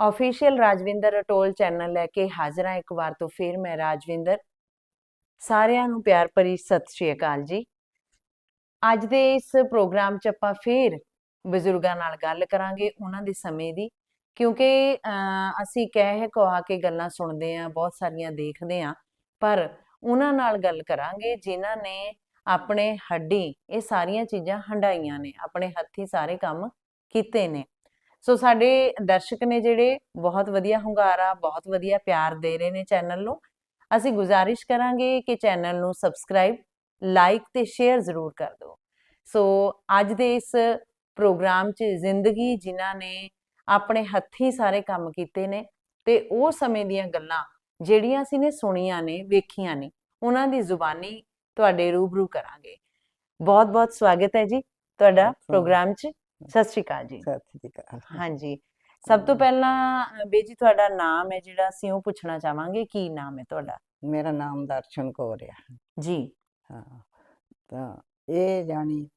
Official Rajwinder ਰਟੋਲ channel ਲੈ ਕੇ ਹਾਜ਼ਰ ਹਾਂ ਇੱਕ ਵਾਰ ਤੋਂ ਫਿਰ ਮੈਂ ਰਾਜਵਿੰਦਰ। ਸਾਰਿਆਂ ਨੂੰ ਪਿਆਰ ਭਰੀ ਸਤਿ ਸ਼੍ਰੀ ਅਕਾਲ ਜੀ। ਅੱਜ ਦੇ ਇਸ ਪ੍ਰੋਗਰਾਮ 'ਚ ਆਪਾਂ ਫਿਰ ਬਜ਼ੁਰਗਾਂ ਨਾਲ ਗੱਲ ਕਰਾਂਗੇ ਉਹਨਾਂ ਦੇ ਸਮੇਂ ਦੀ ਕਿਉਂਕਿ ਅਹ, ਅਸੀਂ ਕਹਿ ਕਹਾ ਕੇ ਗੱਲਾਂ ਸੁਣਦੇ ਆ ਬਹੁਤ ਸਾਰੀਆਂ ਦੇਖਦੇ ਆ ਪਰ ਉਹਨਾਂ ਨਾਲ ਗੱਲ ਕਰਾਂਗੇ ਜਿਨ੍ਹਾਂ ਨੇ ਆਪਣੇ ਹੱਡੀ ਇਹ ਸਾਰੀਆਂ ਚੀਜ਼ਾਂ ਹੰਡਾਈਆਂ ਨੇ ਆਪਣੇ ਹੱਥੀ ਸਾਰੇ ਕੰਮ ਕੀਤੇ ਨੇ। ਸੋ ਸਾਡੇ ਦਰਸ਼ਕ ਨੇ ਜਿਹੜੇ ਬਹੁਤ ਵਧੀਆ ਹੁੰਗਾਰਾ ਬਹੁਤ ਵਧੀਆ ਪਿਆਰ ਦੇ ਰਹੇ ਨੇ ਚੈਨਲ ਨੂੰ। ਅਸੀਂ ਗੁਜ਼ਾਰਿਸ਼ ਕਰਾਂਗੇ ਕਿ ਚੈਨਲ ਨੂੰ ਸਬਸਕ੍ਰਾਈਬ ਲਾਈਕ ਤੇ ਸ਼ੇਅਰ ਜ਼ਰੂਰ ਕਰ ਦਿਓ। ਸੋ ਅੱਜ ਦੇ ਇਸ ਪ੍ਰੋਗਰਾਮ 'ਚ ਜ਼ਿੰਦਗੀ ਜਿਨ੍ਹਾਂ ਨੇ ਆਪਣੇ ਹੱਥੀਂ ਸਾਰੇ ਕੰਮ ਕੀਤੇ ਨੇ ਤੇ ਉਹ ਸਮੇਂ ਦੀਆਂ ਗੱਲਾਂ ਜਿਹੜੀਆਂ ਅਸੀਂ ਨੇ ਸੁਣੀਆਂ ਨੇ ਵੇਖੀਆਂ ਨੇ ਉਹਨਾਂ ਦੀ ਜ਼ੁਬਾਨੀ ਤੁਹਾਡੇ ਰੂਬਰੂ ਕਰਾਂਗੇ। ਬਹੁਤ ਬਹੁਤ ਸਵਾਗਤ ਹੈ ਜੀ ਤੁਹਾਡਾ। ਪ੍ਰੋਗਰਾਮ 'ਚ। ਸਤਿ ਸ਼੍ਰੀ ਅਕਾਲ ਜੀ। ਸਤਿ ਸ੍ਰੀ ਅਕਾਲ। ਹਾਂਜੀ। ਸਭ ਤੋਂ ਪਹਿਲਾਂ ਅ, ਬੇ ਜੀ ਤੁਹਾਡਾ ਨਾਮ ਹੈ ਜਿਹੜਾ ਅਸੀਂ ਉਹ ਪੁੱਛਣਾ ਚਾਹਾਂਗੇ ਕੀ ਨਾਮ ਹੈ ਤੁਹਾਡਾ? ਮੇਰਾ ਨਾਮ ਦਰਸ਼ਨ ਕੌਰ ਆ। ਜੀ। ਹਾਂ ਤਾਂ ਇਹ ਜਾਣੀ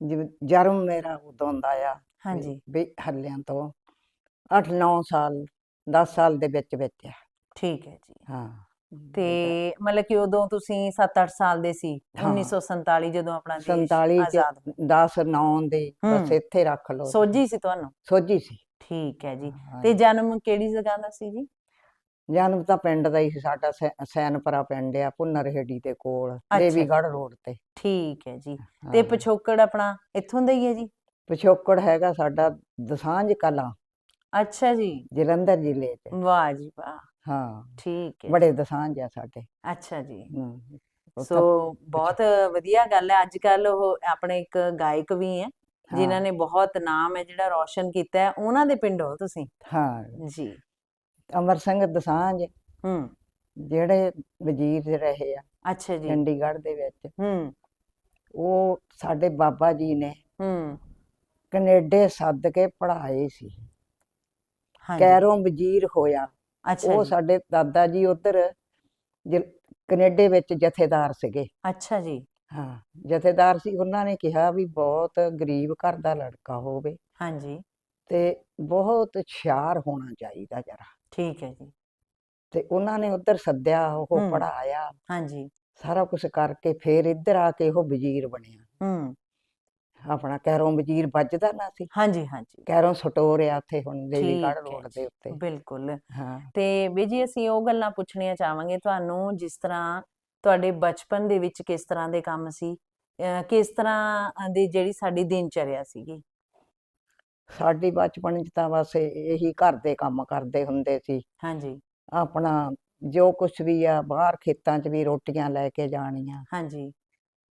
ਜਿਵੇਂ ਜਨਮ ਮੇਰਾ ਉਦੋਂ ਦਾ ਆ ਹਾਂਜੀ। ਵੀ ਹੱਲਿਆਂ ਤੋਂ 8-9 ਸਾਲ 10 ਸਾਲ ਦੇ ਵਿੱਚ ਵਿੱਚ ਆ। ਠੀਕ ਹੈ ਜੀ। ਹਾਂ। ਤੇ ਮਤਲਬ ਕਿ ਉਦੋਂ ਤੁਸੀਂ 7-8 ਸਾਲ ਦੇ ਸੀ ਹਾਂ। 1947 ਜਦੋਂ ਆਪਣਾ ਦੇਸ਼ 47 ਚ ਆਜ਼ਾਦ ਹੋਇਆ। 10 9 ਦੇ ਬਸ ਹੂੰ। ਇੱਥੇ ਰੱਖ ਲਓ। ਸੋਝੀ ਸੀ ਤੁਹਾਨੂੰ? ਸੋਝੀ ਸੀ। ਠੀਕ ਹੈ ਜੀ। ਤੇ ਜਨਮ ਕਿਹੜੀ ਜਗ੍ਹਾ ਦਾ ਸੀ ਜੀ? ਜਨਮ ਤਾਂ ਪਿੰਡ ਦਾ ਹੀ ਸੀ ਸਾਡਾ ਸੈ- ਸੈਨਪੁਰਾ ਪਿੰਡ ਆ ਪੁੰਨਰ ਹੇੜੀ ਦੇ ਕੋਲ ਅੱਛਾ। ਜੀ। ਦੇਵੀਗੜ੍ਹ ਰੋਡ ਤੇ। ਠੀਕ ਹੈ ਜੀ। ਤੇ ਹਾਂ। ਪਿਛੋਕੜ ਆਪਣਾ ਇੱਥੋਂ ਦਾ ਹੀ ਹੈ ਜੀ? ਪਿਛੋਕੜ ਹੈਗਾ ਸਾਡਾ ਦਸਾਂਝ ਕਲਾਂ ਅੱਛਾ ਜੀ। ਜਲੰਧਰ ਜ਼ਿਲ੍ਹੇ ਚ। ਵਾਹ ਜੀ ਵਾਹ। ਹਾਂ ਠੀਕ ਹੈ। ਬੜੇ ਦਸਾਂਝ ਆ ਸਾਡੇ। ਅੱਛਾ ਜੀ। ਹਮ, ਸੋ ਬਹੁਤ ਵਧੀਆ ਗੱਲ ਹੈ। ਅੱਜ ਕੱਲ ਉਹ ਆਪਣੇ ਇੱਕ ਗਾਇਕ ਵੀ ਹੈ ਜਿਨ੍ਹਾਂ ਨੇ ਬਹੁਤ ਨਾਮ ਹੈ ਜਿਹੜਾ ਰੌਸ਼ਨ ਕੀਤਾ ਹੈ। ਉਹਨਾਂ ਦੇ ਪਿੰਡ ਹੋ ਤੁਸੀਂ? ਹਾਂ। ਜੀ। ਅਮਰ ਸਿੰਘ ਦਸਾਂਝ। ਹੂੰ। ਜਿਹੜੇ ਵਜ਼ੀਰ ਰਹੇ ਆ ਅੱਛਾ ਜੀ। ਚੰਡੀਗੜ੍ਹ ਦੇ ਵਿੱਚ। ਹੂੰ। ਉਹ ਸਾਡੇ ਬਾਬਾ ਜੀ ਨੇ ਹੂੰ। ਕੈਨੇਡੇ ਸੱਦ ਕੇ ਪੜ੍ਹਾਏ ਸੀ। ਹਾਂਜੀ। ਕੈਰੋਂ ਵਜ਼ੀਰ ਹੋਇਆ। ਅੱਛਾ ਉਹ ਜੀ। ਸਾਡੇ ਦਾਦਾ ਜੀ ਉਧਰ ਕੈਨੇਡੇ ਵਿੱਚ ਜਥੇਦਾਰ ਸੀਗੇ। ਅੱਛਾ ਜੀ। ਹਾਂ ਜਥੇਦਾਰ ਸੀ ਉਹਨਾਂ ਨੇ ਕਿਹਾ ਵੀ ਬਹੁਤ ਗਰੀਬ ਘਰ ਦਾ ਲੜਕਾ ਹੋਵੇ ਹਾਂਜੀ। ਤੇ ਬਹੁਤ ਹੁਸ਼ਿਆਰ ਹੋਣਾ ਚਾਹੀਦਾ ਜਰਾ। ਠੀਕ ਹੈ ਜੀ। ਤੇ ਉਹਨਾਂ ਨੇ ਉਧਰ ਸੱਦਿਆ ਉਹ ਹੂੰ। ਪੜ੍ਹਾਇਆ। ਹਾਂਜੀ। ਸਾਰਾ ਕੁਝ ਕਰਕੇ ਫੇਰ ਇੱਧਰ ਆ ਕੇ ਉਹ ਵਜ਼ੀਰ ਬਣਿਆ। ਹੂੰ। ਆਪਣਾ ਕੈਰੋਂ ਵਜ਼ੀਰ ਵੱਜਦਾ ਨਾ ਸੀ। ਹਾਂਜੀ ਹਾਂਜੀ। ਕੈਰੋਂ ਸਟੋਰ ਆ ਉੱਥੇ ਹੁਣ ਦੇਵੀਗੜ੍ਹ ਠੀਕ ਹੈ ਰੋਡ ਜੀ, ਦੇ ਉੱਤੇ। ਬਿਲਕੁਲ। ਹਾਂ। ਤੇ ਬੀਜੀ ਅਸੀਂ ਉਹ ਗੱਲਾਂ ਪੁੱਛਣੀਆਂ ਚਾਹਾਂਗੇ ਤੁਹਾਨੂੰ ਜਿਸ ਤਰ੍ਹਾਂ ਤੁਹਾਡੇ ਬਚਪਨ ਦੇ ਵਿੱਚ ਕਿਸ ਤਰ੍ਹਾਂ ਦੇ ਕੰਮ ਸੀ ਅਹ ਕਿਸ ਤਰ੍ਹਾਂ ਦੀ ਜਿਹੜੀ ਸਾਡੀ ਦਿਨਚਰਿਆ ਸੀਗੀ? ਸਾਡੀ ਬਚਪਨ ਚ ਤਾਂ ਬਸ ਇਹ- ਇਹੀ ਘਰ ਦੇ ਕੰਮ ਕਰਦੇ ਹੁੰਦੇ ਸੀ। ਹਾਂਜੀ। ਆਪਣਾ ਜੋ ਕੁਝ ਵੀ ਆ ਬਾਹਰ ਖੇਤਾਂ 'ਚ ਵੀ ਰੋਟੀਆਂ ਲੈ ਕੇ ਜਾਣੀਆਂ। ਹਾਂਜੀ।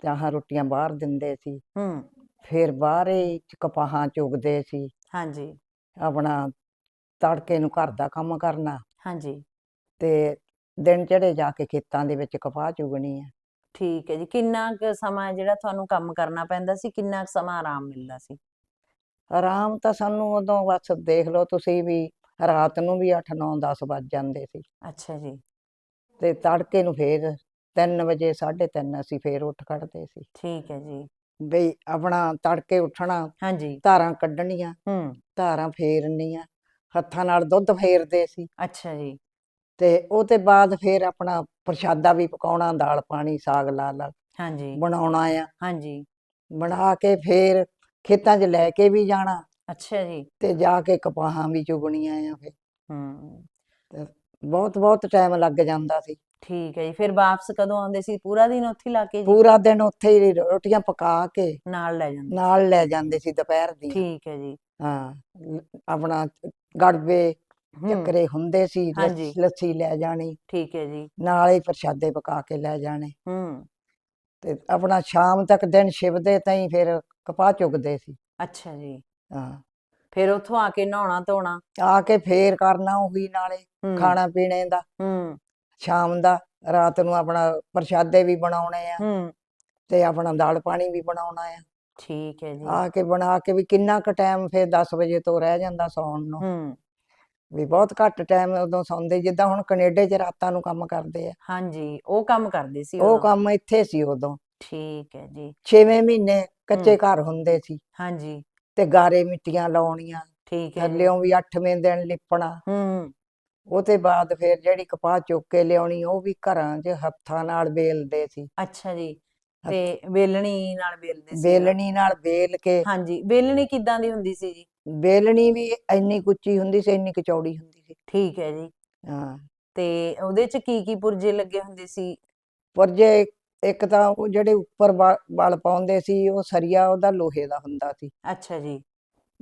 ਤੇ ਆਹ ਰੋਟੀਆਂ ਬਾਹਰ ਦਿੰਦੇ ਸੀ। ਹੂੰ। ਫਿਰ ਬਾਹਰੇ ਚ ਕਪਾਹਾਂ ਚੁਗਦੇ ਸੀ। ਹਾਂਜੀ। ਆਪਣਾ ਤੜਕੇ ਨੂੰ ਘਰ ਦਾ ਕੰਮ ਕਰਨਾ। ਹਾਂਜੀ। ਤੇ ਦਿਨ ਚੜੇ ਜਾ ਕੇ ਖੇਤਾਂ ਦੇ ਵਿੱਚ ਕਪਾਹ ਚੁਗਣੀ ਆ। ਠੀਕ ਹੈ ਜੀ। ਕਿੰਨਾ ਕੁ ਸਮਾਂ ਜਿਹੜਾ ਤੁਹਾਨੂੰ ਕੰਮ ਕਰਨਾ ਪੈਂਦਾ ਸੀ ਕਿੰਨਾ ਕੁ ਸਮਾਂ ਆਰਾਮ ਮਿਲਦਾ ਸੀ? ਆਰਾਮ ਤਾਂ ਸਾਨੂੰ ਉਦੋਂ ਬਸ ਦੇਖ ਲਓ ਤੁਸੀਂ ਵੀ ਰਾਤ ਨੂੰ ਵੀ 8 9 10 ਵੱਜ ਜਾਂਦੇ ਸੀ। ਅੱਛਾ ਜੀ। ਤੇ ਤੜਕੇ ਨੂੰ ਫੇਰ 3 ਵਜੇ 3:30 ਅਸੀਂ ਫੇਰ ਉੱਠ ਖੜਦੇ ਸੀ। ਠੀਕ ਹੈ ਜੀ। ਬਈ ਆਪਣਾ ਤੜਕੇ ਉੱਠਣਾ ਹਾਂਜੀ। ਧਾਰਾਂ ਕੱਢਣੀਆਂ ਹੂੰ। ਧਾਰਾਂ ਫੇਰਨੀਆਂ ਹੱਥਾਂ ਨਾਲ ਦੁੱਧ ਫੇਰਦੇ ਸੀ। ਅੱਛਾ ਜੀ। ਤੇ ਉਹ ਤੇ ਬਾਅਦ ਫੇਰ ਆਪਣਾ ਪ੍ਰਸ਼ਾਦਾ ਵੀ ਪਕਾਉਣਾ ਦਾਲ ਪਾਣੀ ਸਾਗ ਲਾ ਲਾ ਹਾਂਜੀ। ਬਣਾਉਣਾ ਆ। ਹਾਂਜੀ। ਬਣਾ ਕੇ ਫੇਰ ਖੇਤਾਂ 'ਚ ਲੈ ਕੇ ਵੀ ਜਾਣਾ। ਅੱਛਾ ਜੀ। ਤੇ ਜਾ ਕੇ ਕਪਾਹਾਂ ਵੀ ਚੁਗਣੀਆਂ ਆ ਫੇਰ। ਹੂੰ। ਬਹੁਤ ਬਹੁਤ ਟਾਈਮ ਲੱਗ ਜਾਂਦਾ ਸੀ। ਠੀਕ ਹੈ ਜੀ ਫਿਰ ਵਾਪਸ ਕਦੋਂ ਆਉਂਦੇ ਸੀ? ਪੂਰਾ ਦਿਨ ਉੱਥੇ ਹੀ ਲਾ ਕੇ ਜੀ? ਪੂਰਾ ਦਿਨ ਉੱਥੇ ਹੀ ਰੋਟੀਆਂ ਪਕਾ ਕੇ ਨਾਲ ਲੈ ਜਾਂਦੇ ਨਾਲ ਲੈ ਜਾਂਦੇ ਸੀ ਦੁਪਹਿਰ ਦੀਆਂ ਠੀਕ ਹੈ ਜੀ। ਹਾਂ ਲ- ਆਪਣਾ ਗੜਵੇ ਹੂੰ। ਚੱਕਰੇ ਹੁੰਦੇ ਸੀ ਲੱਸ- ਹਾਂਜੀ। ਲੱਸੀ ਲੈ ਜਾਣੀ। ਠੀਕ ਹੈ ਜੀ। ਨਾਲ ਪ੍ਰਸ਼ਾਦੇ ਪਕਾ ਕੇ ਲੈ ਜਾਣੇ। ਹੂੰ। ਤੇ ਆਪਣਾ ਸ਼ਾਮ ਤੱਕ ਦਿਨ ਛਿਪਦੇ ਤਾਈਂ ਫਿਰ ਕਪਾਹ ਚੁਗਦੇ ਸੀ। ਅੱਛਾ ਜੀ। ਹਾਂ। ਫਿਰ ਉੱਥੋਂ ਆ ਕੇ ਨਹਾਉਣਾ ਧੋਣਾ? ਆ ਕੇ ਫੇਰ ਕਰਨਾ ਉਹੀ ਨਾਲੇ ਹੂੰ। ਖਾਣਾ ਪੀਣੇ ਦਾ। ਹੂੰ। ਸ਼ਾਮ ਦਾ ਰਾਤ ਨੂੰ ਆਪਣਾ ਪ੍ਰਸ਼ਾਦੇ ਵੀ ਬਣਾਉਣੇ ਆ ਹੂੰ। ਤੇ ਆਪਣਾ ਦਾਲ ਪਾਣੀ ਵੀ ਬਣਾਉਣਾ ਆ। ਠੀਕ ਹੈ ਜੀ। ਆ ਕੇ ਬਣਾ ਕੇ ਵੀ ਕਿੰਨਾ ਕੁ ਟਾਈਮ ਫੇਰ 10 ਵਜੇ ਤੋਂ ਰਹਿ ਜਾਂਦਾ ਸੌਣ ਨੂੰ। ਹੂੰ। ਵੀ ਬਹੁਤ ਘੱਟ ਟਾਈਮ ਉਦੋਂ ਸੌਂਦੇ ਜਿੱਦਾਂ ਹੁਣ ਕੈਨੇਡਾ 'ਚ ਰਾਤਾਂ ਨੂੰ ਕੰਮ ਕਰਦੇ ਆ। ਹਾਂਜੀ ਉਹ ਕੰਮ ਕਰਦੇ ਸੀ ਉਹ ਕੰਮ ਇੱਥੇ ਸੀ ਉਦੋਂ। ਠੀਕ ਹੈ ਜੀ। 6ਵੇਂ ਮਹੀਨੇ ਕੱਚੇ ਘਰ ਹੁੰਦੇ ਸੀ। ਹਾਂਜੀ। ਤੇ ਗਾਰੇ ਮਿੱਟੀਆਂ ਲਾਉਣੀਆਂ ਠੀਕ ਹੈ ਥੱਲਿਓਂ ਵੀ 8ਵੇਂ ਦਿਨ ਲਿਪਣਾ। ਹੂੰ। ਉਹ ਤੇ ਬਾਅਦ ਫਿਰ ਜਿਹੜੀ ਕਪਾਹ ਚੁੱਕ ਕੇ ਲਿਆਉਣੀ ਉਹ ਵੀ ਘਰਾਂ 'ਚ ਹੱਥਾਂ ਨਾਲ ਵੇਲਦੇ ਸੀ। ਅੱਛਾ ਜੀ ਤੇ ਵੇਲਣੀ ਨਾਲ ਵੇਲਦੇ ਸੀ। ਵੇਲਣੀ ਨਾਲ ਵੇਲ ਕੇ ਹਾਂਜੀ ਵੇਲਣੀ ਕਿੱਦਾਂ ਦੀ ਹੁੰਦੀ ਸੀ ਜੀ? ਵੇਲਣੀ ਵੀ ਇੰਨੀ ਕੁੱਚੀ ਹੁੰਦੀ ਸੀ ਇੰਨੀ ਕੁ ਚੌੜੀ ਹੁੰਦੀ ਸੀ। ਠੀਕ ਹੈ ਜੀ। ਹਾਂ। ਤੇ ਉਹਦੇ ਚ ਕੀ ਕੀ ਪੁਰਜੇ ਲੱਗੇ ਹੁੰਦੇ ਸੀ? ਪਰ ਜੇ ਇੱਕ ਤਾਂ ਉਹ ਜਿਹੜੇ ਉੱਪਰ ਵਲ ਪਾਉਂਦੇ ਸੀ ਉਹ ਸਰੀਆ ਉਹਦਾ ਲੋਹੇ ਦਾ ਹੁੰਦਾ ਸੀ। ਅੱਛਾ ਜੀ।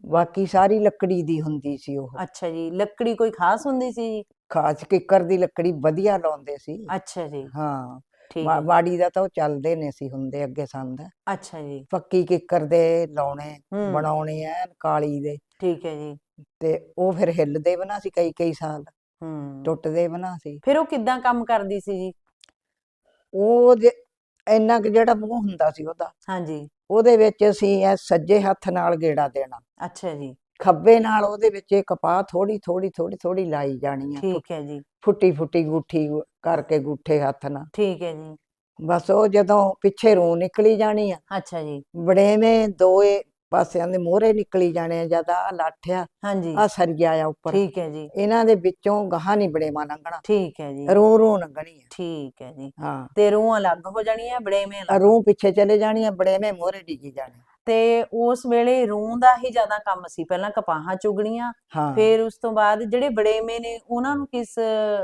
ਬਾਕੀ ਸਾਰੀ ਲੱਕੜੀ ਦੀ ਹੁੰਦੀ ਸੀ ਉਹ। ਅੱਛਾ ਜੀ ਲੱਕੜੀ ਕੋਈ ਖਾਸ ਹੁੰਦੀ ਸੀ ਜੀ? ਖਾਸ ਕਿੱਕਰ ਦੀ ਲੱਕੜੀ ਵਧੀਆ ਲਾਉਂਦੇ ਸੀ। ਅੱਛਾ ਜੀ। ਹਾਂ ਠੀਕ ਹੈ। ਵਾੜੀ ਦਾ ਤਾਂ ਉਹ ਚੱਲਦੇ ਨੇ ਸੀ ਹੁੰਦੇ ਅੱਗੇ ਸੰਦ। ਅੱਛਾ ਜੀ। ਪੱਕੀ ਕਿੱਕਰ ਦੇ ਲਾਉਣੇ ਹੂੰ। ਬਣਾਉਣੇ ਐ ਕਾਲੀ ਦੇ। ਠੀਕ ਹੈ ਜੀ। ਤੇ ਉਹ ਫਿਰ ਹਿੱਲਦੇ ਬਣਾ ਸੀ ਕਈ ਕਈ ਸਾਲ। ਹੂੰ। ਟੁੱਟਦੇ ਬਣਾ ਸੀ। ਫਿਰ ਉਹ ਕਿੱਦਾਂ ਕੰਮ ਕਰਦੀ ਸੀ ਜੀ? ਉਹ ਜੇ ਇੰਨਾ ਕੁ ਜਿਹੜਾ ਮੂੰਹ ਹੁੰਦਾ ਸੀ ਉਹਦਾ। ਹਾਂਜੀ। ਉਹਦੇ ਵਿੱਚ ਅਸੀਂ ਇਹ ਸੱਜੇ ਹੱਥ ਨਾਲ ਗੇੜਾ ਦੇਣਾ। ਅੱਛਾ ਜੀ। ਖੱਬੇ ਨਾਲ ਉਹਦੇ ਵਿੱਚ ਇਹ ਕਪਾਹ ਥੋੜੀ ਥੋੜੀ ਥੋੜੀ ਥੋੜੀ ਲਾਈ ਜਾਣੀ ਆ। ਠੀਕ ਹੈ ਜੀ। ਫੁੱਟੀ ਫੁੱਟੀ ਗੁੱਠੀ ਕਰਕੇ ਗੁੱਠੇ ਹੱਥ ਨਾਲ। ਠੀਕ ਹੈ ਜੀ। ਬਸ ਉਹ ਜਦੋਂ ਪਿੱਛੇ ਰੂ ਨਿਕਲੀ ਜਾਣੀ ਆ ਅੱਛਾ ਜੀ। ਬੜੇਵੇਂ ਦੋਏ ਪਾਸਿਆਂ ਦੇ ਮੋਹਰੇ ਨਿਕਲੀ ਜਾਣੇ ਆ ਜਦ ਆ ਲਾਠਿਆ ਹਾਂਜੀ। ਆ ਸਰੀਆ ਆ ਉੱਪਰ। ਠੀਕ ਹੈ ਜੀ। ਇਹਨਾਂ ਦੇ ਵਿੱਚੋਂ ਗਾਹਾਂ ਨਹੀਂ ਬੜੇਵਾ ਲੰਘਣਾ। ਠੀਕ ਹੈ ਜੀ। ਰੂ ਰੂ ਲੰਘਣੀ ਆ। ਠੀਕ ਹੈ ਜੀ। ਹਾਂ। ਤੇ ਰੂਹ ਅਲੱਗ ਹੋ ਜਾਣੀਆਂ ਬੜੇਵੇਂ ਅਲੱਗ? ਰੂ ਪਿੱਛੇ ਚਲੇ ਜਾਣੀ ਆ ਬੜੇਵੇਂ ਮੋਹਰੇ ਡਿੱਗੀ ਜਾਣੇ। ਤੇ ਉਸ ਵੇਲੇ ਰੂਹ ਦਾ ਹੀ ਜ਼ਿਆਦਾ ਕੰਮ ਸੀ। ਪਹਿਲਾਂ ਕਪਾਹਾਂ ਚੁਗਣੀਆਂ ਫਿਰ ਉਸ ਤੋਂ ਬਾਅਦ ਜਿਹੜੇ ਬੜੇਵੇਂ ਨੇ ਉਹਨਾਂ ਨੂੰ ਕਿਸ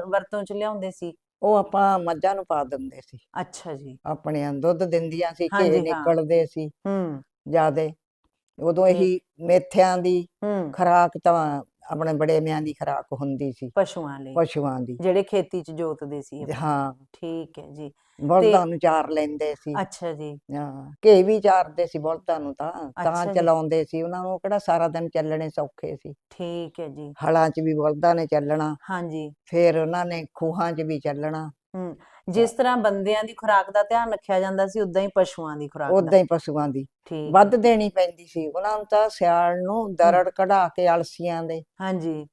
ਵਰਤੋਂ ਚ ਲਿਆਉਂਦੇ ਸੀ? ਉਹ ਆਪਾਂ ਮੱਝਾਂ ਨੂੰ ਪਾ ਦਿੰਦੇ ਸੀ। ਅੱਛਾ ਜੀ। ਆਪਣੀਆਂ ਦੁੱਧ ਦਿੰਦੀਆਂ ਸੀ ਘੇ। ਨਿਕਲਦੇ ਸੀ। ਹੂੰ। ਜਿਆਦੇ। ਉਦੋਂ ਇਹੀ ਮੇਥਿਆਂ ਦੀ ਹੂੰ। ਖਰਾਕ ਤਾਂ ਆਪਣੇ ਬੜੇਵਿਆਂ ਦੀ ਖਰਾਕ ਹੁੰਦੀ ਸੀ। ਪਸ਼ੂਆਂ ਲਈ। ਪਸ਼ੂਆਂ ਦੀ। ਜਿਹੜੇ ਖੇਤੀ ਚ ਜੋਤਦੇ ਸੀ। ਹਾਂ। ਠੀਕ ਹੈ ਜੀ। ਬਲਦਾਂ ਨੂੰ ਚਾਰ ਲੈਂਦੇ ਸੀ। ਅੱਛਾ ਜੀ। ਹਾਂ। ਘੇ ਵੀ ਚਾਰਦੇ ਸੀ ਬਲਦਾਂ ਨੂੰ ਤਾਂ। ਅੱਛਾ ਤਾਂ ਜੀ। ਚਲਾਉਂਦੇ ਸੀ। ਉਹਨਾਂ ਨੂੰ ਕਿਹੜਾ ਸਾਰਾ ਦਿਨ ਚੱਲਣੇ ਸੌਖੇ ਸੀ। ਠੀਕ ਹੈ ਜੀ। ਹਲਾਂ 'ਚ ਵੀ ਬਲਦਾਂ ਨੇ ਚੱਲਣਾ। ਹਾਂਜੀ। ਫਿਰ ਉਹਨਾਂ ਨੇ ਖੂਹਾਂ 'ਚ ਵੀ ਚੱਲਣਾ। ਹੂੰ। ਜਿਸ ਤਰ੍ਹਾਂ ਬੰਦਿਆਂ ਦੀ ਖੁਰਾਕ ਦਾ ਧਿਆਨ ਰੱਖਿਆ ਜਾਂਦਾ ਸੀ ਉਦਾਂ ਹੀ ਪਸ਼ੂਆਂ ਦੀ ਖੁਰਾਕ ਦਾ। ਉਦਾਂ ਹੀ ਪਸ਼ੂਆਂ ਦੀ। ਠੀਕ। ਵੱਧ ਦੇਣੀ ਪੈਂਦੀ ਸੀ। ਉਹਨਾਂ ਨੂੰ ਤਾਂ ਸਿਆਲ ਨੂੰ ਦਰੜ ਕਢਾ ਕੇ ਅਲਸੀਆਂ ਦੇ। ਹਾਂਜੀ।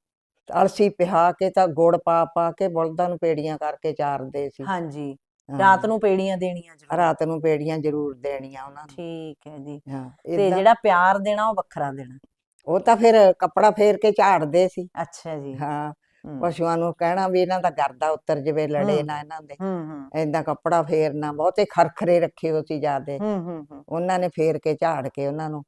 ਅਲਸੀ ਪਿਹਾ ਕੇ ਤਾਂ ਗੁੜ ਪਾ ਪਾ ਕੇ ਬਲਦਾਂ ਨੂੰ ਪੇੜੀਆਂ ਕਰਕੇ ਚਾਰਦੇ ਸੀ। ਹਾਂਜੀ। ਰਾਤ ਨੂੰ ਪੇੜੀਆਂ ਦੇਣੀਆਂ ਜ਼ਰੂਰ। ਰਾਤ ਨੂੰ ਪੇੜੀਆਂ ਜ਼ਰੂਰ ਦੇਣੀਆਂ ਉਹਨਾਂ ਨੂੰ। ਠੀਕ ਹੈ ਜੀ। ਹਾਂ ਤੇ ਜਿਹੜਾ ਪਿਆਰ ਦੇਣਾ ਉਹ ਵੱਖਰਾ ਦੇਣਾ। ਉਹ ਤਾਂ ਫਿਰ ਕੱਪੜਾ ਫੇਰ ਕੇ ਝਾੜਦੇ ਸੀ। ਅੱਛਾ ਜੀ। ਹੂੰ। ਪਸ਼ੂਆਂ ਨੂੰ ਕਹਿਣਾ ਵੀ ਇਹਨਾਂ ਦਾ ਗਰਦਾ ਉੱਤਰ ਜਵੇ ਲੜੇ। ਨਾ ਇਹਨਾਂ ਦੇ। ਏਦਾਂ ਕੱਪੜਾ ਫੇਰਨਾ ਬਹੁਤੇ ਖਰਖਰੇ ਰੱਖੇ ਹੋ ਸੀ ਹੂੰ ਉਹਨਾਂ ਨੇ ਫੇਰ ਕੇ ਝਾੜ ਕੇ ਉਹਨਾਂ ਨੂੰ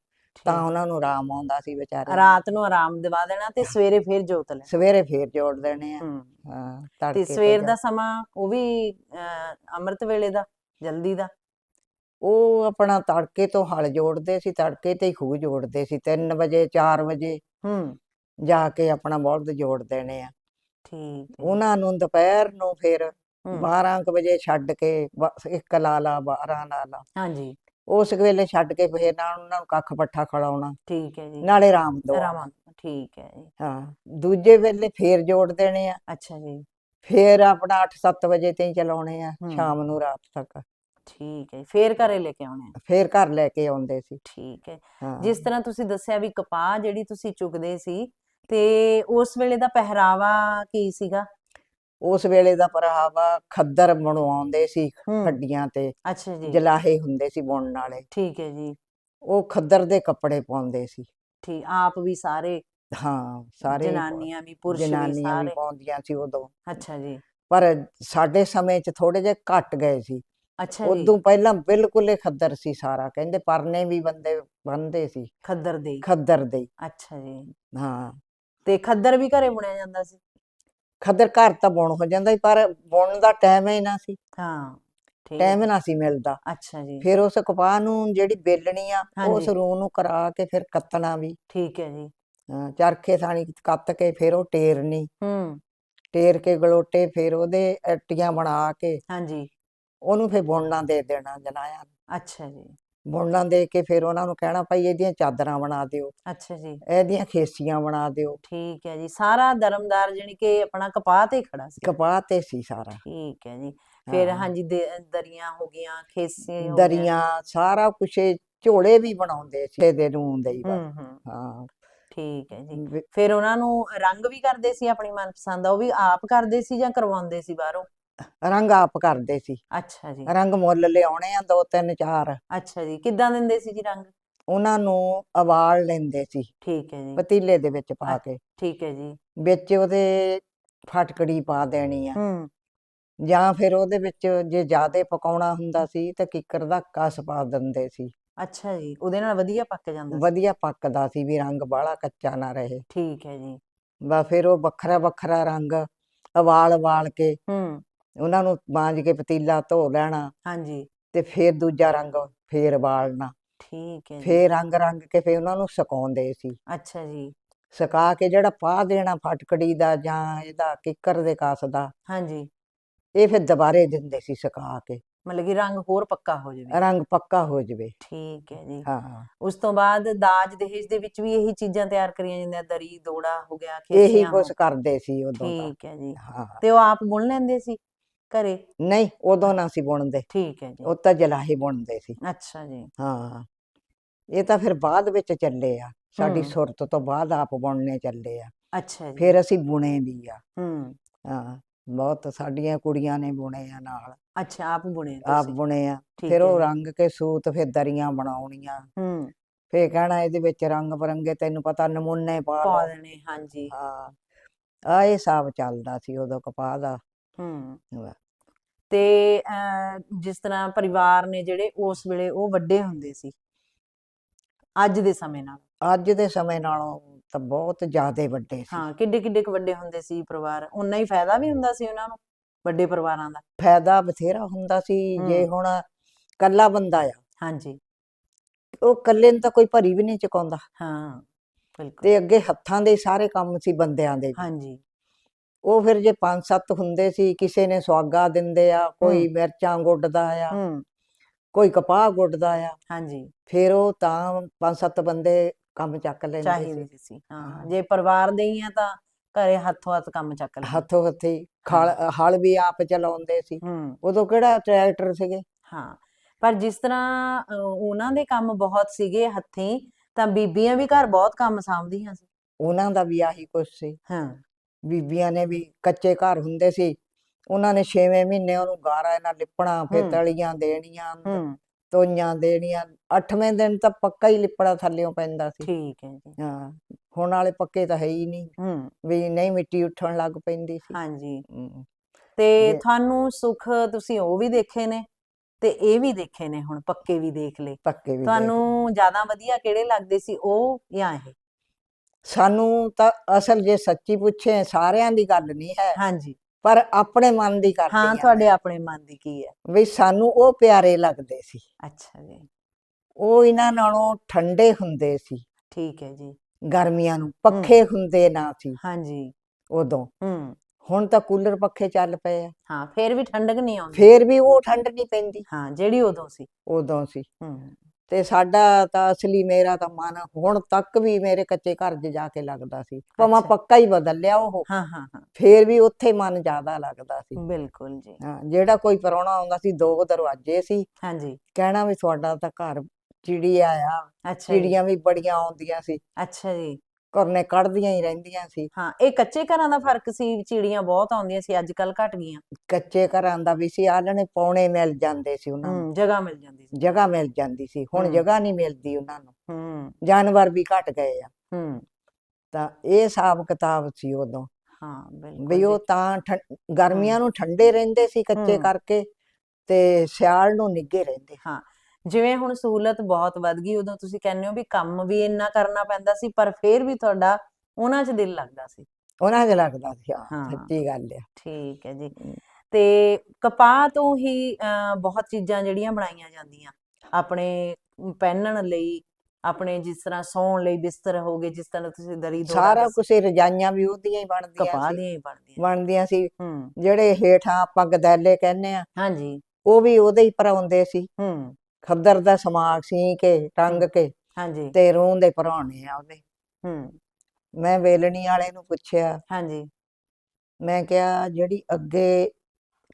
ਤਾਂ। ਉਹਨਾਂ ਨੂੰ ਆਰਾਮ ਆਉਂਦਾ ਸੀ ਵਿਚਾਰੇ। ਰਾਤ ਨੂੰ ਆਰਾਮ ਦਿਵਾ ਦੇਣਾ ਤੇ ਸਵੇਰੇ ਫੇਰ ਜੋਤ ਲੈਣਾ। ਸਵੇਰੇ ਫੇਰ ਜੋੜ ਦੇਣੇ ਆ। ਹੂੰ। ਤੇ ਸਵੇਰ ਦਾ ਸਮਾਂ ਉਹ ਵੀ ਅੰਮ੍ਰਿਤ ਵੇਲੇ ਦਾ ਜਲਦੀ ਦਾ? ਉਹ ਆਪਣਾ ਤੜਕੇ ਤੋਂ ਹਲ ਜੋੜਦੇ ਸੀ ਤੜਕੇ ਤੇ ਹੀ ਖੂਹ ਜੋੜਦੇ ਸੀ 3 ਵਜੇ 4 ਵਜੇ ਹੂੰ। ਜਾ ਕੇ ਆਪਣਾ ਬਲਦ ਜੋੜ ਦੇਣੇ ਆ। ਠੀਕ। ਉਹਨਾਂ ਨੂੰ ਦੁਪਹਿਰ ਨੂੰ ਫਿਰ ਹੂੰ। 12 ਕੁ ਵਜੇ ਛੱਡ ਕੇ ਇੱਕ ਲਾ ਲਾ 12 ਲਾ ਲਾ। ਹਾਂਜੀ। ਉਸ ਵੇਲੇ ਛੱਡ ਕੇ ਫਿਰ ਨਾਲ ਉਹਨਾਂ ਨੂੰ ਕੱਖ ਪੱਠਾ ਖੜਾਉਣਾ ਠੀਕ ਹੈ ਜੀ। ਨਾਲੇ ਆਰਾਮ ਦੋ। ਰਾਮਾ ਠੀਕ ਹੈ ਜੀ। ਹਾਂ ਦੂਜੇ ਵੇਲੇ ਫੇਰ ਜੋੜ ਦੇਣੇ ਆ। ਅੱਛਾ ਜੀ। ਫੇਰ ਆਪਣਾ 8-7 ਵਜੇ ਤਾਈਂ ਚਲਾਉਣੇ ਆ। ਸ਼ਾਮ ਨੂੰ ਰਾਤ ਤੱਕ। ਠੀਕ ਹੈ ਫੇਰ ਘਰੇ ਲੈ ਕੇ ਆਉਣੇ ਆ? ਫੇਰ ਘਰ ਲੈ ਕੇ ਆਉਂਦੇ ਸੀ। ਠੀਕ ਹੈ। ਹਾਂ। ਜਿਸ ਤਰ੍ਹਾਂ ਤੁਸੀਂ ਦੱਸਿਆ ਵੀ ਕਪਾਹ ਜਿਹੜੀ ਤੁਸੀਂ ਚੁਗਦੇ ਸੀ ਤੇ ਉਸ ਵੇਲੇ ਦਾ ਪਹਿਰਾਵਾ ਕੀ ਸੀਗਾ? ਉਸ ਵੇਲੇ ਦਾ ਪਹਿਰਾਵਾ ਖੱਦਰ ਬਣਵਾਉਂਦੇ ਸੀ ਹੱਡੀਆਂ ਤੇ ਅੱਛਾ ਜੀ। ਜਲਾਹੇ ਹੁੰਦੇ ਸੀ ਬੁਣਨ ਵਾਲੇ। ਠੀਕ ਹੈ ਜੀ। ਉਹ ਖੱਦਰ ਦੇ ਕੱਪੜੇ ਪਾਉਂਦੇ ਸੀ। ਠੀਕ ਆਪ ਵੀ ਸਾਰੇ ਹਾਂ ਸਾਰੇ ਜਨਾਨੀਆਂ ਵੀ ਪੁਰਸ਼ ਵੀ ਜਨਾਨੀਆਂ ਵੀ ਸਾਰੇ। ਪਾਉਂਦੀਆਂ ਸੀ ਉਦੋਂ। ਅੱਛਾ ਜੀ। ਪਰ ਸਾਡੇ ਸਮੇਂ 'ਚ ਥੋੜੇ ਜਿਹੇ ਘਟ ਗਏ ਸੀ। ਅੱਛਾ ਜੀ। ਉਦੋਂ ਪਹਿਲਾਂ ਬਿਲਕੁਲ ਹੀ ਖੱਦਰ ਸੀ ਸਾਰਾ ਕਹਿੰਦੇ ਪਰਨੇ ਵੀ ਬੰਦੇ ਬੰਨਦੇ ਸੀ। ਖੱਦਰ ਦੇ। ਖੱਦਰ ਦੇ। ਅੱਛਾ ਜੀ। ਹਾਂ। ਤੇ ਖੱਦਰ ਵੀ ਘਰੇ ਬੁਣਿਆ ਜਾਂਦਾ ਸੀ। ਖੱਦਰ ਘਰ ਤਾਂ ਬੁਣ ਹੋ ਜਾਂਦਾ ਸੀ ਪਰ ਬੁਣਨ ਦਾ ਟਾਈਮ ਹੀ ਨਾ ਸੀ। ਹਾਂ ਠੀਕ ਟਾਈਮ। ਨਾ ਸੀ ਮਿਲਦਾ। ਅੱਛਾ ਜੀ। ਫਿਰ ਉਸ ਕਪਾਹ ਨੂੰ ਜਿਹੜੀ ਬੇਲਣੀ ਆ ਉਸ। ਰੂਹ ਨੂੰ ਕਰਾ ਕੇ ਫਿਰ ਕੱਤਣਾ ਵੀ। ਠੀਕ ਹੈ ਜੀ। ਹਾਂ, ਚਰਖੇ ਥਾਣੀ ਕੱਤ ਕੇ ਫਿਰ ਉਹ ਟੇਰਨੀ। ਹੂੰ। ਟੇਰ ਕੇ ਗਲੋਟੇ ਫਿਰ ਉਹਦੇ ਅੱਟੀਆਂ ਬਣਾ ਕੇ ਹਾਂਜੀ। ਉਹਨੂੰ ਫਿਰ ਬੁਣਨਾ ਦੇ ਦੇਣਾ ਜਨਾਇਆ ਅੱਛਾ ਜੀ। ਬੁਣਨਾ ਦੇ ਕੇ ਫਿਰ ਉਹਨਾਂ ਨੂੰ ਕਹਿਣਾ ਭਾਈ ਇਹਦੀਆਂ ਚਾਦਰਾਂ ਬਣਾ ਦਿਓ ਅੱਛਾ ਜੀ। ਇਹਦੀਆਂ ਖੇਸੀਆਂ ਬਣਾ ਦਿਓ। ਠੀਕ ਹੈ ਜੀ। ਸਾਰਾ ਦਰਮਦਾਰ ਜਾਣੀ ਕਿ ਆਪਣਾ ਕਪਾਹ ਤੇ ਖੜਾ ਸੀ। ਕਪਾਹ ਤੇ ਸੀ ਸਾਰਾ। ਠੀਕ ਹੈ ਜੀ। ਫਿਰ। ਹਾਂਜੀ ਦਰੀਆਂ ਹੋ ਗਈਆਂ ਖੇਸੇ ਹੋ ਗਈਆਂ। ਦਰੀਆਂ ਸਾਰਾ ਕੁਛ ਝੋਲੇ ਵੀ ਬਣਾਉਂਦੇ ਸੀ ਦੇ ਰੂੰ ਦੇ ਹੀ ਠੀਕ ਹੈ ਜੀ। ਫਿਰ ਉਹਨਾਂ ਨੂੰ ਰੰਗ ਵੀ ਕਰਦੇ ਸੀ ਆਪਣੀ ਮਨਪਸੰਦ ਦਾ ਉਹ ਵੀ ਆਪ ਕਰਦੇ ਸੀ ਜਾਂ ਕਰਵਾਉਂਦੇ ਸੀ ਬਾਹਰੋਂ? ਰੰਗ ਆਪ ਕਰਦੇ ਸੀ। ਅੱਛਾ ਜੀ। ਰੰਗ ਮੁੱਲ ਲਿਆਉਣੇ ਆ ਦੋ ਤਿੰਨ ਚਾਰ। ਅੱਛਾ ਜੀ ਕਿੱਦਾਂ ਦਿੰਦੇ ਸੀ ਜੀ ਰੰਗ? ਉਹਨਾਂ ਨੂੰ ਉਬਾਲ ਲੈਂਦੇ ਸੀ। ਠੀਕ ਹੈ ਜੀ। ਪਤੀਲੇ ਦੇ ਵਿੱਚ ਪਾ ਕੇ। ਠੀਕ ਹੈ ਜੀ। ਵਿੱਚ ਉਹਦੇ ਫਟਕੜੀ ਪਾ ਦੇਣੀ ਆ। ਹੂੰ। ਜਾਂ ਫਿਰ ਉਹਦੇ ਵਿੱਚ ਜੇ ਜ਼ਿਆਦਾ ਪਕਾਉਣਾ ਹੁੰਦਾ ਸੀ ਤਾਂ ਕਿੱਕਰ ਦਾ ਕਸ ਪਾ ਦਿੰਦੇ ਸੀ। ਅੱਛਾ ਜੀ ਉਹਦੇ ਨਾਲ ਵਧੀਆ ਪੱਕ ਜਾਂਦਾ ਵਧੀਆ ਪੱਕਦਾ ਸੀ ਵੀ ਰੰਗ ਬਾਹਲਾ ਕੱਚਾ ਨਾ ਰਹੇ। ਠੀਕ ਹੈ ਜੀ। ਬਸ ਫਿਰ ਉਹ ਵੱਖਰਾ ਵੱਖਰਾ ਰੰਗ ਉਬਾਲ ਉਬਾਲ ਕੇ ਹੂੰ। ਉਹਨਾਂ ਨੂੰ ਮਾਂਜ ਕੇ ਪਤੀਲਾ ਧੋ ਲੈਣਾ ਹਾਂਜੀ। ਤੇ ਫਿਰ ਦੂਜਾ ਰੰਗ ਫੇਰ ਉਬਾਲਣਾ ਠੀਕ ਹੈ ਫੇਰ ਰੰਗ ਰੰਗ ਕੇ ਫੇਰ ਉਹਨਾਂ ਨੂੰ ਸੁਕਾਉਂਦੇ ਸੀ। ਅੱਛਾ ਜੀ। ਸੁਕਾ ਕੇ ਜਿਹੜਾ ਪਾ ਦੇਣਾ ਫਟਕੜੀ ਦਾ ਜਾਂ ਇਹਦਾ ਕਿੱਕਰ ਦੇ ਕਸ ਦਾ ਹਾਂਜੀ। ਇਹ ਫਿਰ ਦੁਬਾਰੇ ਦਿੰਦੇ ਸੀ ਸੁਕਾ ਕੇ। ਮਤਲਬ ਕਿ ਰੰਗ ਹੋਰ ਪੱਕਾ ਹੋ ਜਾਵੇ। ਰੰਗ ਪੱਕਾ ਹੋ ਜਵੇ। ਠੀਕ ਹੈ ਜੀ। ਹਾਂ। ਉਸ ਤੋਂ ਬਾਅਦ ਦਾਜ ਦਹੇਜ ਦੇ ਵਿੱਚ ਵੀ ਇਹੀ ਚੀਜ਼ਾਂ ਤਿਆਰ ਕਰੀਆਂ ਜਾਂਦੀਆਂ ਦਰੀ ਦੋੜਾ ਹੋ ਗਿਆ ਇਹੀ ਖੇਸੀਆਂ ਕੁਛ ਹੋ- ਕਰਦੇ ਸੀ ਉਦੋਂ ਠੀਕ ਹੈ ਜੀ। ਹਾਂ। ਤੇ ਉਹ ਆਪ ਬੁਣ ਲੈਂਦੇ ਸੀ? ਘਰੇ? ਨਹੀਂ ਉਦੋਂ ਨਾ ਸੀ ਬੁਣਦੇ। ਠੀਕ ਹੈ ਜੀ। ਉਹ ਤਾਂ ਜਲਾਹੀ ਬੁਣਦੇ ਸੀ। ਅੱਛਾ ਜੀ। ਹਾਂ। ਇਹ ਤਾਂ ਫਿਰ ਬਾਅਦ ਵਿੱਚ ਚੱਲੇ ਆ। ਸਾਡੀ। ਸੁਰਤ ਤੋਂ ਬਾਅਦ ਆਪ ਬੁਣਨੇ ਚੱਲੇ ਆ। ਅੱਛਾ ਜੀ। ਫਿਰ ਅਸੀਂ ਬੁਣੇ ਵੀ ਆ। ਹੂੰ। ਹਾਂ। ਬਹੁਤ ਸਾਡੀਆਂ ਕੁੜੀਆਂ ਨੇ ਬੁਣੇ ਆ ਨਾਲ। ਅੱਛਾ ਆਪ ਬੁਣੇ ਆਪ ਬੁਣੇ ਆ। ਫਿਰ ਉਹ। ਰੰਗ ਕੇ ਸੂਤ ਫਿਰ ਦਰੀਆਂ ਬਣਾਉਣੀਆਂ। ਹੂੰ। ਫਿਰ ਕਹਿਣਾ ਇਹਦੇ ਵਿੱਚ ਰੰਗ ਬਰੰਗੇ ਤੈਨੂੰ ਪਤਾ ਨਮੂਨੇ ਪਾ ਪਾ ਦੇਣੇ ਹਾਂਜੀ। ਹਾਂ। ਆ ਇਹ ਹਿਸਾਬ ਚੱਲਦਾ ਸੀ ਉਦੋਂ ਕਪਾਹ ਦਾ। ਹੂੰ। ਵਾਹ। ਤੇ ਜਿਸ ਤਰ੍ਹਾਂ ਪਰਿਵਾਰ ਨੇ ਜਿਹੜੇ ਉਸ ਵੇਲੇ ਉਹ ਵੱਡੇ ਹੁੰਦੇ ਸੀ ਅੱਜ ਦੇ ਸਮੇਂ ਨਾਲ? ਅੱਜ ਦੇ ਸਮੇਂ ਨਾਲੋਂ ਤਾਂ ਬਹੁਤ ਜ਼ਿਆਦੇ ਵੱਡੇ ਸੀ। ਹਾਂ ਕਿੱਡੇ ਕਿੱਡੇ ਕੁ ਵੱਡੇ ਹੁੰਦੇ ਸੀ ਪਰਿਵਾਰ? ਉਨਾ ਹੀ ਫਾਇਦਾ ਵੀ ਹੁੰਦਾ ਸੀ ਉਹਨਾਂ ਨੂੰ ਵੱਡੇ ਪਰਿਵਾਰਾਂ ਦਾ? ਫਾਇਦਾ ਬਥੇਰਾ ਹੁੰਦਾ ਸੀ ਜੇ। ਹੁਣ ਕੱਲਾ ਬੰਦਾ ਆ। ਹਾਂਜੀ। ਉਹ ਕੱਲੇ ਨੂੰ ਤਾਂ ਕੋਈ ਭਰੀ ਵੀ ਨਹੀਂ ਚੁਕਾਉਂਦਾ। ਹਾਂ ਬਿਲਕੁਲ। ਤੇ ਅੱਗੇ ਹੱਥਾਂ ਦੇ ਸਾਰੇ ਕੰਮ ਸੀ ਬੰਦਿਆਂ ਦੇ। ਹਾਂਜੀ। ਉਹ ਫਿਰ ਜੇ ਪੰਜ ਸੱਤ ਹੁੰਦੇ ਸੀ ਕਿਸੇ ਨੇ ਸੁਆਗਾ ਦਿੰਦੇ ਆ ਕੋਈ ਮਿਰਚਾਂ ਗੁੱਡਦਾ ਆ ਕੋਈ ਕਪਾਹ ਗੁੱਡਦਾ ਆ ਹਾਂਜੀ। ਫਿਰ ਉਹ ਤਾਂ ਪੰਜ ਸੱਤ ਬੰਦੇ ਕੰਮ ਚੱਕ ਲੈਂਦੇ ਚਾਹੀਦੇ ਸੀ ਹਾਂ। ਜੇ ਪਰਿਵਾਰ ਦੇ ਹੀ ਆ ਤਾਂ ਘਰੇ ਹੱਥੋਂ ਹੱਥ ਕੰਮ ਚੱਕ ਲੈਂਦੇ। ਹੱਥੋਂ ਹੱਥੀ ਖਲ ਹਲ ਵੀ ਆਪ ਚਲਾਉਂਦੇ ਸੀ। ਹੂੰ। ਉਦੋਂ ਕਿਹੜਾ ਟਰੈਕਟਰ ਸੀਗੇ? ਹਾਂ। ਪਰ ਜਿਸ ਤਰ੍ਹਾਂ ਉਹਨਾਂ ਦੇ ਕੰਮ ਬਹੁਤ ਸੀਗੇ ਹੱਥੀਂ ਤਾਂ ਬੀਬੀਆਂ ਵੀ ਘਰ ਬਹੁਤ ਕੰਮ ਸਾਂਭਦੀਆਂ ਸੀ। ਉਹਨਾਂ ਦਾ ਵੀ ਆਹੀ ਕੁਛ ਸੀ। ਹਾਂ। ਬੀਬੀਆਂ ਨੇ ਵੀ ਕੱਚੇ ਘਰ ਹੁੰਦੇ ਸੀ। ਉਹਨਾਂ ਨੇ 6ਵੇਂ ਮਹੀਨੇ ਉਹਨੂੰ ਗਾਰਾ ਇਹਨਾਂ ਲਿਪਣਾ ਫਿਰ ਹੂੰ। ਤਲੀਆਂ ਦੇਣੀਆਂ ਹੂੰ। ਤੋਈਆਂ ਦੇਣੀਆਂ। 8ਵੇਂ ਦਿਨ ਤਾਂ ਪੱਕਾ ਹੀ ਲਿਪੜਾ ਥੱਲਿਓਂ ਪੈਂਦਾ ਸੀ। ਠੀਕ ਹੈ ਜੀ। ਹਾਂ ਹੁਣ ਵਾਲੇ ਪੱਕੇ ਤਾਂ ਹੈ ਹੀ ਨਹੀਂ। ਹੂੰ। ਵੀ ਨਹੀਂ ਮਿੱਟੀ ਉੱਠਣ ਲੱਗ ਪੈਂਦੀ ਸੀ। ਹਾਂਜੀ। ਹਮ, ਤੇ ਜੇ- ਤੁਹਾਨੂੰ ਸੁੱਖ ਤੁਸੀਂ ਉਹ ਵੀ ਦੇਖੇ ਨੇ ਤੇ ਇਹ ਵੀ ਦੇਖੇ ਨੇ ਹੁਣ ਪੱਕੇ ਵੀ ਦੇਖ ਲਏ। ਪੱਕੇ ਵੀ ਦੇਖ। ਤੁਹਾਨੂੰ ਜ਼ਿਆਦਾ ਵਧੀਆ ਕਿਹੜੇ ਲੱਗਦੇ ਸੀ ਉਹ ਜਾਂ ਇਹ? ਸਾਨੂੰ ਤਾਂ ਅਸਲ ਜੇ ਸੱਚੀ ਪੁੱਛੇ ਸਾਰਿਆਂ ਦੀ ਗੱਲ ਨਹੀਂ ਹੈ। ਹਾਂਜੀ। ਪਰ ਆਪਣੇ ਮਨ ਦੀ ਕਰਦੀ ਹਾਂ ਤੁਹਾਡੇ ਆਪਣੇ ਮਨ ਦੀ ਕੀ ਹੈ? ਵੀ ਸਾਨੂੰ ਉਹ ਪਿਆਰੇ ਲੱਗਦੇ ਸੀ। ਅੱਛਾ ਜੀ। ਉਹ ਇਹਨਾਂ ਨਾਲੋਂ ਠੰਡੇ ਹੁੰਦੇ ਸੀ। ਠੀਕ ਹੈ ਜੀ। ਗਰਮੀਆਂ ਨੂੰ ਪੱਖੇ ਹੁੰਦੇ ਨਾ ਸੀ। ਹਾਂਜੀ। ਉਦੋਂ। ਹੂੰ। ਹੁਣ ਤਾਂ ਕੂਲਰ ਪੱਖੇ ਚੱਲ ਪਏ ਆ। ਹਾਂ ਫੇਰ ਵੀ ਠੰਡਕ ਨਹੀਂ ਆਉਂਦੀ। ਫੇਰ ਵੀ ਉਹ ਠੰਡ ਨਹੀਂ ਪੈਂਦੀ। ਹਾਂ ਜਿਹੜੀ ਉਦੋਂ ਸੀ। ਉਦੋਂ ਸੀ। ਹੂੰ। ਤੇ ਸਾਡਾ ਤਾਂ ਅਸਲੀ ਮੇਰਾ ਤਾਂ ਮਨ ਹੁਣ ਤੱਕ ਵੀ ਮੇਰੇ ਕੱਚੇ ਘਰ 'ਚ ਜਾ ਕੇ ਲੱਗਦਾ ਸੀ। ਭਾਵੇਂ। ਪੱਕਾ ਹੀ ਬਦਲ ਲਿਆ ਉਹ। ਹਾਂ ਹਾਂ ਹਾਂ। ਫੇਰ ਵੀ ਉੱਥੇ ਮਨ ਜ਼ਿਆਦਾ ਲੱਗਦਾ ਸੀ। ਬਿਲਕੁਲ ਜੀ। ਹਾਂ ਜਿਹੜਾ ਕੋਈ ਪਰੌਣਾ ਆਉਂਦਾ ਸੀ ਦੋ ਦਰਵਾਜ਼ੇ ਸੀ। ਹਾਂਜੀ ਕਹਿਣਾ ਵੀ ਤੁਹਾਡਾ ਤਾਂ ਘਰ ਚਿੜੀਆ ਆ। ਅੱਛਾ ਜੀ। ਚਿੜੀਆਂ ਵੀ ਬੜੀਆਂ ਆਉਂਦੀਆਂ ਸੀ। ਅੱਛਾ ਜੀ। ਘਰਨੇ ਕੱਢਦੀਆਂ ਹੀ ਰਹਿੰਦੀਆਂ ਸੀ। ਹਾਂ ਇਹ ਕੱਚੇ ਘਰਾਂ ਦਾ ਫ਼ਰਕ ਸੀ ਚਿੜੀਆਂ ਬਹੁਤ ਆਉਂਦੀਆਂ ਸੀ ਅੱਜ ਕੱਲ ਘਟ ਗਈਆਂ। ਕੱਚੇ ਘਰਾਂ ਦਾ ਵੀ ਸੀ ਆਲਣੇ ਪੌਣੇ ਮਿਲ ਜਾਂਦੇ ਸੀ ਉਹਨਾਂ ਨੂੰ। ਹੂੰ ਜਗ੍ਹਾ ਮਿਲ ਜਾਂਦੀ ਸੀ। ਜਗ੍ਹਾ ਮਿਲ ਜਾਂਦੀ ਸੀ ਹੁਣ ਹੂੰ। ਜਗ੍ਹਾ ਨਹੀਂ ਮਿਲਦੀ ਉਹਨਾਂ ਨੂੰ। ਹੂੰ। ਜਾਨਵਰ ਵੀ ਘਟ ਗਏ ਆ। ਹੂੰ। ਤਾਂ ਇਹ ਹਿਸਾਬ ਕਿਤਾਬ ਸੀ ਉਦੋਂ। ਹਾਂ ਬਿਲਕੁਲ ਵੀ ਉਹ। ਤਾਂ ਠੰ- ਗਰਮੀਆਂ ਨੂੰ ਠੰਡੇ ਰਹਿੰਦੇ ਸੀ ਕੱਚੇ ਹੂੰ। ਕਰਕੇ ਤੇ ਸਿਆਲ ਨੂੰ ਨਿੱਘੇ ਰਹਿੰਦੇ ਜਿਵੇਂ ਹੁਣ ਸਹੂਲਤ ਬਹੁਤ ਵੱਧ ਗਈ ਉਦੋਂ ਤੁਸੀਂ ਕਹਿੰਦੇ ਹੋ ਵੀ ਕੰਮ ਵੀ ਇੰਨਾ ਕਰਨਾ ਪੈਂਦਾ ਸੀ ਪਰ ਫੇਰ ਵੀ ਤੁਹਾਡਾ ਉਹਨਾਂ 'ਚ ਦਿਲ ਲੱਗਦਾ ਸੀ। ਉਹਨਾਂ ਦੇ ਲੱਗਦਾ ਸੀ ਹਾਂ ਹਾਂ। ਸੱਚੀ ਗੱਲ ਆ। ਠੀਕ ਹੈ ਜੀ। ਤੇ ਕਪਾਹ ਤੋਂ ਹੀ ਬਹੁਤ ਚੀਜ਼ਾਂ ਜਿਹੜੀਆਂ ਬਣਾਈਆਂ ਜਾਂਦੀਆਂ। ਆਪਣੇ ਪਹਿਨਣ ਲਈ ਆਪਣੇ ਜਿਸ ਤਰ੍ਹਾਂ ਸੌਣ ਲਈ ਬਿਸਤਰ ਹੋ ਗਏ ਜਿਸ ਤਰ੍ਹਾਂ ਤੁਸੀਂ ਦਰੀ ਦੋੜਾ ਸਾਰਾ ਕੁਝ ਰਜਾਈਆਂ ਵੀ ਉਹਦੀਆਂ ਹੀ ਬਣਦੀਆਂ ਕਪਾਹ ਸੀ। ਦੀਆਂ ਹੀ ਬਣਦੀਆਂ। ਬਣਦੀਆਂ ਸੀ। ਹੂੰ। ਜਿਹੜੇ ਹੇਠਾਂ ਆਪਾਂ ਗਦੈਲੇ ਕਹਿੰਦੇ ਆ ਹਾਂਜੀ। ਉਹ ਵੀ ਉਹਦੇ ਹੀ ਭਰਾਉਂਦੇ ਸੀ। ਹੂੰ। ਖੱਦਰ ਦਾ ਸਮਾਗ ਸੀ ਕੇ ਟੰਗ ਕੇ ਹਾਂਜੀ। ਤੇ ਰੂੰ ਦੇ ਭਰਾਉਣੇ ਆ ਉਹਦੇ। ਹੂੰ। ਮੈਂ ਵੇਲਣੀ ਵਾਲੇ ਨੂੰ ਪੁੱਛਿਆ। ਹਾਂਜੀ। ਮੈਂ ਕਿਹਾ ਜਿਹੜੀ ਅੱਗੇ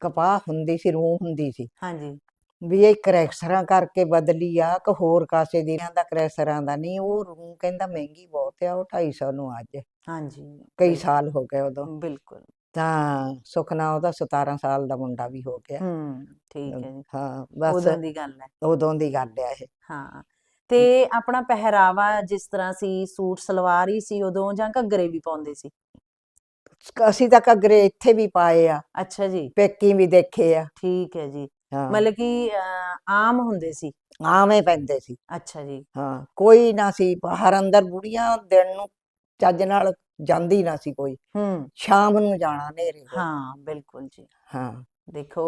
ਕਪਾਹ ਹੁੰਦੀ ਸੀ ਰੂੰ ਹੁੰਦੀ ਸੀ ਹਾਂਜੀ। ਵੀ ਇਹ ਕਰੈਕਸਰਾਂ ਕਰਕੇ ਬਦਲੀ ਆ ਕਿ ਹੋਰ ਕਾਸੇ ਦੀ? ਦਾ ਕਰੈਕਸਰਾਂ ਦਾ ਨਹੀਂ ਉਹ ਰੂੰ ਕਹਿੰਦਾ ਮਹਿੰਗੀ ਬਹੁਤ ਆ ਉਹ 250 ਨੂੰ ਅੱਜ। ਹਾਂਜੀ। ਕਈ ਸਾਲ ਹੋ ਗਏ ਉਦੋਂ। ਬਿਲਕੁਲ। ਤਾਂ ਸੁਖਨਾ ਉਹਦਾ 17 ਸਾਲ ਦਾ ਮੁੰਡਾ ਵੀ ਹੋ ਗਿਆ। ਹੂੰ ਠੀਕ ਹੈ ਜੀ। ਹਾਂ ਬਸ ਉਦੋਂ ਦੀ ਗੱਲ ਹੈ। ਉਦੋਂ ਦੀ ਗੱਲ ਆ ਇਹ। ਹਾਂ ਤੇ ਆਪਣਾ ਪਹਿਰਾਵਾ ਜਿਸ ਤਰ੍ਹਾਂ ਸੀ ਸੂਟ ਸਲਵਾਰ ਹੀ ਸੀ ਉਦੋਂ ਜਾਂ ਘੱਗਰੇ ਵੀ ਪਾਉਂਦੇ ਸੀ? ਅਸੀਂ ਤਾਂ ਘੱਗਰੇ ਇੱਥੇ ਵੀ ਪਾਏ ਆ। ਅੱਛਾ ਜੀ। ਪੇਕੀ ਵੀ ਦੇਖੇ ਆ। ਠੀਕ ਹੈ ਜੀ। ਹਾਂ। ਮਤਲਬ ਕਿ ਆਮ ਹੁੰਦੇ ਸੀ? ਆਵੇਂ ਪੈਂਦੇ ਸੀ। ਅੱਛਾ ਜੀ। ਹਾਂ ਕੋਈ ਨਾ ਸੀ। ਬਾਹਰ ਅੰਦਰ ਬੁੜੀਆਂ ਦਿਨ ਨੂੰ ਚੱਜ ਨਾਲ ਜਾਂਦੀ ਨਾ ਸੀ ਕੋਈ। ਹੂੰ। ਸ਼ਾਮ ਨੂੰ ਜਾਣਾ ਨੇਰੇ। ਹਾਂ ਬਿਲਕੁਲ ਜੀ। ਹਾਂ। ਦੇਖੋ